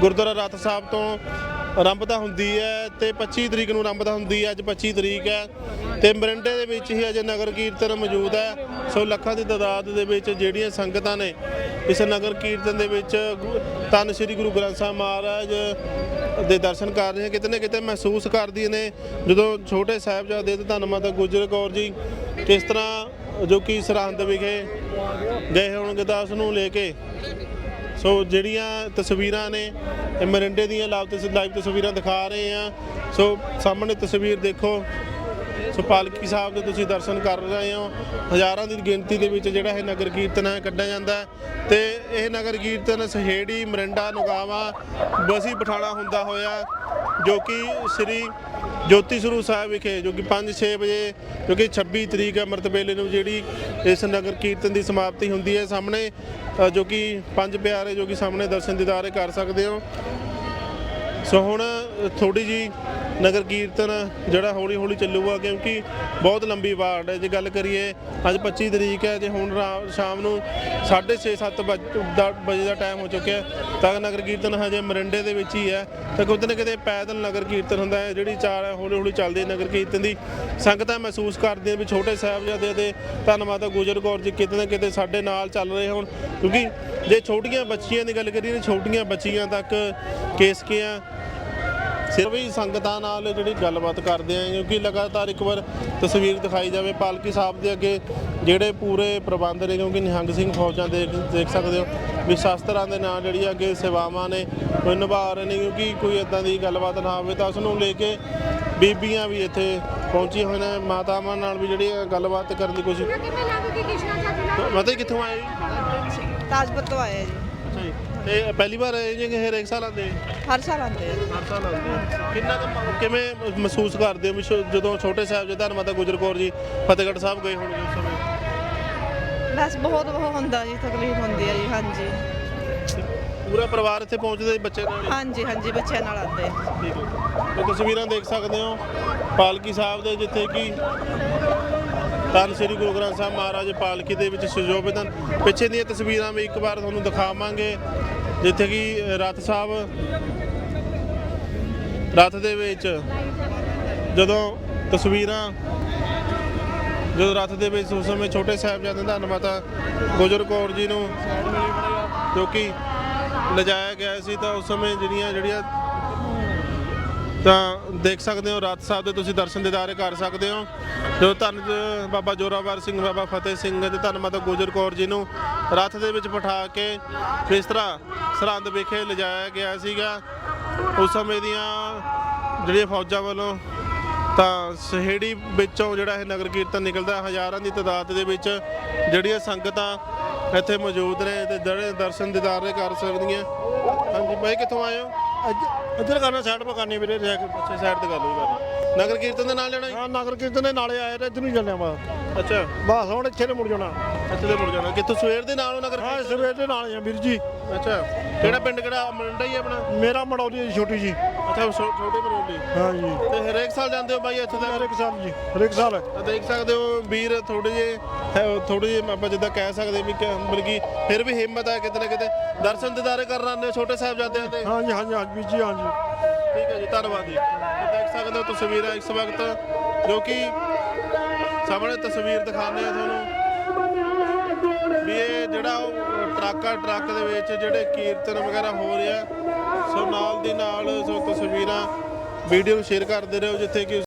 [SPEAKER 1] ਗੁਰਦੁਆਰਾ ਰਤ ਸਾਹਿਬ ਤੋਂ ਆਰੰਭਤਾ ਹੁੰਦੀ ਹੈ ਤੇ 25 ਤਰੀਕ ਨੂੰ ਆਰੰਭਤਾ ਹੁੰਦੀ ਹੈ, ਅੱਜ 25 ਤਰੀਕ ਹੈ। ਤੇ ਮਰਿੰਡੇ ਦੇ ਵਿੱਚ ਹੀ ਅਜੇ ਨਗਰ ਕੀਰਤਨ ਮੌਜੂਦ ਹੈ। ਸੋ ਲੱਖਾਂ ਦੀ ਤਾਦਾਦ ਦੇ ਵਿੱਚ ਜਿਹੜੀਆਂ ਸੰਗਤਾਂ ਨੇ, ਇਸ ਨਗਰ ਕੀਰਤਨ ਦੇ ਵਿੱਚ ਗੁ- ਧੰਨ ਸ੍ਰੀ ਗੁਰੂ ਗ੍ਰੰਥ ਸਾਹਿਬ ਮਹਾਰਾਜ ਦੇ ਦਰਸ਼ਨ ਕਰ ਰਹੇ ਕਿਤੇ ਨਾ ਕਿਤੇ ਮਹਿਸੂਸ ਕਰਦੀਆਂ ਨੇ। ਜਦੋਂ ਛੋਟੇ ਸਾਹਿਬਜ਼ਾਦੇ ਤੇ ਧੰਨ ਮਾਤਾ ਗੁਜਰ ਕੌਰ ਜੀ ਕਿਸ ਤਰ੍ਹਾਂ ਜੋ ਕਿ ਸਰਹੰਦ ਵਿਖੇ ਗਏ ਹੋਣਗੇ, ਤਾਂ ਉਸ ਨੂੰ ਲੈ ਕੇ ਸੋ ਜਿਹੜੀਆਂ ਤਸਵੀਰਾਂ ਨੇ ਇਹ ਮਰਿੰਡੇ ਦੀਆਂ ਲਾਈਵ ਤਸ ਲਾਈਵ ਤਸਵੀਰਾਂ ਦਿਖਾ ਰਹੇ ਆ ਸੋ ਸਾਹਮਣੇ ਤਸਵੀਰ ਦੇਖੋ। ਸੋ ਪਾਲਕੀ ਸਾਹਿਬ ਦੇ ਤੁਸੀਂ ਦਰਸ਼ਨ ਕਰ ਰਹੇ ਹੋ। ਹਜ਼ਾਰਾਂ ਦੀ ਗਿਣਤੀ ਦੇ ਵਿੱਚ ਜਿਹੜਾ ਇਹ ਨਗਰ ਕੀਰਤਨ ਹੈ ਕੱਢਿਆ ਜਾਂਦਾ ਹੈ। ਤੇ ਇਹ ਨਗਰ ਕੀਰਤਨ ਸਹੇੜੀ ਮਰਿੰਡਾ ਨੁਗਾਵਾ ਬਸੀ ਪਠਾਣਾ ਹੁੰਦਾ ਹੋਇਆ, ਜੋ ਕਿ ਸ੍ਰੀ ਜੋਤੀ ਸਰੂਪ ਸਾਹਿਬ ਵਿਖੇ, ਜੋ ਕਿ 5-6 ਵਜੇ, ਜੋ ਕਿ 26 ਤਰੀਕ ਅੰਮ੍ਰਿਤ ਵੇਲੇ ਨੂੰ, ਜਿਹੜੀ ਇਸ ਨਗਰ ਕੀਰਤਨ ਦੀ ਸਮਾਪਤੀ ਹੁੰਦੀ ਹੈ ਸਾਹਮਣੇ ਜੋ ਕਿ ਪੰਜ ਪਿਆਰੇ ਜੋ ਕਿ ਸਾਹਮਣੇ ਦਰਸ਼ਨ ਦੀਦਾਰੇ ਕਰ ਸਕਦੇ ਹੋ। ਸੋ ਹੁਣ ਥੋੜੀ ਜੀ ਨਗਰ ਕੀਰਤਨ ਜਿਹੜਾ ਹੌਲੀ ਹੌਲੀ ਚੱਲੂਗਾ, ਕਿਉਂਕਿ ਬਹੁਤ ਲੰਬੀ ਵਾਰਡ ਹੈ। ਜੇ ਗੱਲ ਕਰੀਏ, ਅੱਜ 25 ਤਰੀਕ ਹੈ, ਜੇ ਹੁਣ ਰਾ- ਸ਼ਾਮ ਨੂੰ 6:30 7 ਵਜੇ, ਦਾ ਟਾਈਮ ਹੋ ਚੁੱਕਿਆ ਤਾਂ ਨਗਰ ਕੀਰਤਨ ਹਜੇ ਮਰਿੰਡੇ ਦੇ ਵਿੱਚ ਹੀ ਹੈ। ਤਾਂ ਕਿਤੇ ਨਾ ਕਿਤੇ ਪੈਦਲ ਨਗਰ ਕੀਰਤਨ ਹੁੰਦਾ ਹੈ, ਜਿਹੜੀ ਚਾਲ ਹੈ, ਹੌਲੀ ਹੌਲੀ ਚੱਲਦੀ ਹੈ ਨਗਰ ਕੀਰਤਨ ਦੀ। ਸੰਗਤਾਂ ਮਹਿਸੂਸ ਕਰਦੀਆਂ ਵੀ ਛੋਟੇ ਸਾਹਿਬਜ਼ਾਦੇ ਤੇ ਧੰਨ ਮਾਤਾ ਗੁਜਰ ਕੌਰ ਜੀ ਕਿਤੇ ਨਾ ਕਿਤੇ ਸਾਡੇ ਨਾਲ ਚੱਲ ਰਹੇ ਹੋਣ। ਕਿਉਂਕਿ ਜੇ ਛੋਟੀਆਂ ਬੱਚੀਆਂ ਦੀ ਗੱਲ ਕਰੀਏ ਤਾਂ ਛੋਟੀਆਂ ਬੱਚੀਆਂ ਤੱਕ ਕੇਸਕੀਆਂ ਸਿਰਫ ਹੀ ਸੰਗਤਾਂ ਨਾਲ ਜਿਹੜੀ ਗੱਲਬਾਤ ਕਰਦੇ ਆ ਕਿਉਂਕਿ ਲਗਾਤਾਰ ਇੱਕ ਵਾਰ ਤਸਵੀਰ ਦਿਖਾਈ ਜਾਵੇ ਪਾਲਕੀ ਸਾਹਿਬ ਦੇ ਅੱਗੇ ਜਿਹੜੇ ਪੂਰੇ ਪ੍ਰਬੰਧ ਨੇ ਕਿਉਂਕਿ ਨਿਹੰਗ ਸਿੰਘ ਫੌਜਾਂ ਦੇਖ ਦੇਖ ਸਕਦੇ ਹੋ ਵੀ ਸ਼ਸਤਰਾਂ ਦੇ ਨਾਲ ਜਿਹੜੀ ਅੱਗੇ ਸੇਵਾਵਾਂ ਨੇ ਉਹ ਨਿਭਾ ਰਹੇ ਨੇ ਕਿਉਂਕਿ ਕੋਈ ਇਦਾਂ ਦੀ ਗੱਲਬਾਤ ਨਾ ਹੋਵੇ ਤਾਂ ਉਸ ਨੂੰ ਲੈ ਕੇ ਬੀਬੀਆਂ ਵੀ ਇੱਥੇ ਪਹੁੰਚੀਆਂ ਹੋਈਆਂ ਨੇ ਮਾਤਾਵਾਂ ਨਾਲ ਵੀ ਜਿਹੜੀ ਗੱਲਬਾਤ ਕਰਨ ਦੀ ਕੋਸ਼ਿਸ਼ ਮਤਲਬ ਕਿੱਥੋਂ ਆਏ ਜੀ?
[SPEAKER 8] ਤਾਜਪੁਰ ਤੋਂ ਆਏ ਜੀ।
[SPEAKER 1] ਤੇ ਪਹਿਲੀ ਵਾਰ ਆਏ ਜੀ ਕਿ ਹਰੇਕ ਸਾਲ ਆਉਂਦੇ
[SPEAKER 8] ਹਰ ਸਾਲ ਆਉਂਦੇ ਆ
[SPEAKER 1] ਹਰ ਸਾਲ ਆਉਂਦੇ ਆ। ਕਿੰਨਾ ਕੁ ਮ- ਕਿਵੇਂ ਮਹਿਸੂਸ ਕਰਦੇ ਹੋ ਵੀ ਸ਼ੋ- ਜਦੋਂ ਛੋਟੇ ਸਾਹਿਬ ਜੀ ਧੰਨ ਮਾਤਾ ਗੁਜਰ ਕੌਰ ਜੀ ਫਤਿਹਗੜ੍ਹ ਸਾਹਿਬ ਗਏ ਹੋਣਗੇ ਉਸ ਸਮੇਂ
[SPEAKER 8] ਬਸ ਬਹੁਤ ਉਹ ਹੁੰਦਾ ਜੀ ਤਕਲੀਫ ਹੁੰਦੀ ਹੈ ਜੀ ਹਾਂਜੀ
[SPEAKER 1] ਪੂਰਾ ਪਰਿਵਾਰ ਇੱਥੇ ਪਹੁੰਚਦੇ ਬੱਚੇ ਨਾਲ ਹੀ?
[SPEAKER 8] ਹਾਂਜੀ ਹਾਂਜੀ ਬੱਚਿਆਂ ਨਾਲ ਆਉਂਦੇ ਆ।
[SPEAKER 1] ਠੀਕ ਹੈ ਤੇ ਤਸਵੀਰਾਂ ਦੇਖ ਸਕਦੇ ਹੋ ਪਾਲਕੀ ਸਾਹਿਬ ਦੇ ਜਿੱਥੇ ਕਿ ਧੰਨ ਸ੍ਰੀ ਗੁਰੂ ਗ੍ਰੰਥ ਸਾਹਿਬ ਮਹਾਰਾਜ ਪਾਲਕੀ ਦੇ ਵਿੱਚ ਸੁਜੋਭਿਤ ਹਨ। ਪਿੱਛੇ ਦੀਆਂ ਤਸਵੀਰਾਂ ਵੀ ਇੱਕ ਵਾਰ ਤੁਹਾਨੂੰ ਦਿਖਾਵਾਂਗੇ। ਜਿੱਥੇ ਕਿ ਰਥ ਸਾਹਿਬ, ਰਥ ਦੇ ਵਿੱਚ ਜਦੋਂ ਤਸਵੀਰਾਂ, ਜਦੋਂ ਰਥ ਦੇ ਵਿੱਚ ਉਸ ਸਮੇਂ ਛੋਟੇ ਸਾਹਿਬਜ਼ਾਦੇ ਧੰਨ ਮਾਤਾ ਗੁਜਰ ਕੌਰ ਜੀ ਨੂੰ ਜੋ ਕਿ ਲਿਜਾਇਆ ਗਿਆ ਸੀ, ਤਾਂ ਉਸ ਸਮੇਂ ਜਿਹੜੀਆਂ ਜਿਹੜੀਆਂ ਤਾਂ ਦੇਖ ਸਕਦੇ ਹੋ ਰਥ ਸਾਹਿਬ ਦੇ ਤੁਸੀਂ ਦਰਸ਼ਨ ਦਿਦਾਰੇ ਕਰ ਸਕਦੇ ਹੋ। ਜੋ ਧੰਨ ਬਾਬਾ ਜੋਰਾਵਰ ਸਿੰਘ, ਬਾਬਾ ਫਤਿਹ ਸਿੰਘ ਤੇ ਧੰਨ ਮਾਤਾ ਗੁਜਰ ਕੌਰ ਜੀ ਨੂੰ ਰੱਥ ਦੇ ਵਿੱਚ ਬਿਠਾ ਕੇ ਇਸ ਤਰ੍ਹਾਂ ਸਰਹੰਦ ਵਿਖੇ ਲਿਜਾਇਆ ਗਿਆ ਸੀਗਾ। ਉਸ ਸਮੇਂ ਦੀਆਂ ਜਿਹੜੀਆਂ ਫੌਜਾਂ ਵੱਲੋਂ ਤਾਂ ਸਹੇੜੀ ਵਿੱਚੋਂ ਜਿਹੜਾ ਇਹ ਨਗਰ ਕੀਰਤਨ ਨਿਕਲਦਾ, ਹਜ਼ਾਰਾਂ ਦੀ ਤਾਦਾਦ ਦੇ ਵਿੱਚ ਜਿਹੜੀਆਂ ਸੰਗਤਾਂ ਇੱਥੇ ਮੌਜੂਦ ਨੇ ਤੇ ਜਿਹੜੇ ਦਰਸ਼ਨ ਦਿਦਾਰੇ ਕਰ ਸਕਦੀਆਂ। ਹਾਂਜੀ, ਭਾਈ ਕਿੱਥੋਂ ਆਏ ਹੋ?
[SPEAKER 7] ਇੱਧਰ ਕਰਨਾ ਸਾਈਡ ਪਰ ਕਰਨੀ ਵੀਰੇ ਜਾ
[SPEAKER 1] ਅੱਛਾ ਸਾਈਡ ਤੇ ਕਰ ਲਓ ਜੀ ਨਗਰ ਕੀਰਤਨ ਦੇ ਨਾਲ ਜਾਣਾ ਜੀ?
[SPEAKER 7] ਹਾਂ ਨਗਰ ਕੀਰਤਨ ਦੇ ਨਾਲੇ ਆਏ ਤੇ ਇੱਧਰ ਨੂੰ ਚੱਲਿਆ ਵਾ
[SPEAKER 1] ਅੱਛਾ।
[SPEAKER 7] ਬਸ ਹੁਣ ਇੱਥੇ ਨੂੰ ਮੁੜ ਜਾਣਾ।
[SPEAKER 1] ਇੱਥੇ ਦੇ ਮੁੜ ਜਾਣਾ। ਕਿੱਥੋਂ? ਸਵੇਰ ਦੇ ਨਾਲ ਹੋ ਨਗਰ
[SPEAKER 7] ਹਾਂ
[SPEAKER 1] ਕੀਰਤਨ?
[SPEAKER 7] ਸਵੇਰ ਦੇ ਨਾਲ ਆ ਵੀਰ ਜੀ।
[SPEAKER 1] ਅੱਛਾ। ਕਿਹੜਾ ਪਿੰਡ ਕਿਹੜਾ ਮੰਡਾ ਹੀ ਆਪਣਾ?
[SPEAKER 7] ਮੇਰਾ ਮੜੌਲੀ ਹੈ ਜੀ ਛੋਟੀ ਜੀ।
[SPEAKER 1] ਅੱਛਾ ਛੋ- ਛੋਟੇ ਮਰੋਲੀ
[SPEAKER 7] ਹਾਂ ਜੀ।
[SPEAKER 1] ਤੇ ਹਰੇਕ ਸਾਲ ਜਾਂਦੇ ਹੋ ਬਾਈ ਇੱਥੇ ਦਾ
[SPEAKER 7] ਹਰੇਕ ਸਾਲ ਜੀ ਹਰੇਕ ਸਾਲ।
[SPEAKER 1] ਤਾਂ ਦੇਖ ਸਕਦੇ ਹੋ ਵੀਰ ਥੋੜੇ ਜੇ ਥੋੜੇ ਜੇ ਆਪਾਂ ਜਿੱਦਾਂ ਕਹਿ ਸਕਦੇ ਵੀ ਕਿ ਫਿਰ ਵੀ ਹਿੰਮਤ ਹੈ ਕਿਤੇ ਨਾ ਕਿਤੇ। ਦਰਸ਼ਨ ਦਿਦਾਰੇ ਕਰਨ ਆਉਂਦੇ ਹੋ ਛੋਟੇ ਸਾਹਿਬਜ਼ਾਦਿਆਂ ਦੇ।
[SPEAKER 7] ਹਾਂ ਜੀ ਹਾਂ ਜੀ ਹਾਂ ਵੀਰ ਜੀ ਹਾਂ ਜੀ।
[SPEAKER 1] ਠੀਕ ਹੈ ਜੀ, ਧੰਨਵਾਦ ਜੀ। ਤਾਂ ਦੇਖ ਸਕਦੇ ਹੋ ਤਸਵੀਰਾਂ ਇਸ ਵਕਤ, ਜੋ ਕਿ ਸਾਹਮਣੇ ਤਸਵੀਰ ਦਿਖਾਉਂਦੇ ਆ ਤੁਹਾਨੂੰ। ਵੀ ਇਹ ਜਿਹੜਾ ਉਹ ਟਰੱਕਾ ਟਰੱਕ ਦੇ ਵਿੱਚ ਜਿਹੜੇ ਕੀਰਤਨ ਵਗੈਰਾ ਹੋ ਰਿਹਾ। ਸੋ ਨਾਲ ਦੀ ਨਾਲ ਸੋ ਤਸਵੀਰਾਂ ਵੀਡੀਓ ਸ਼ੇਅਰ ਕਰਦੇ ਰਹੋ, ਜਿੱਥੇ ਕਿ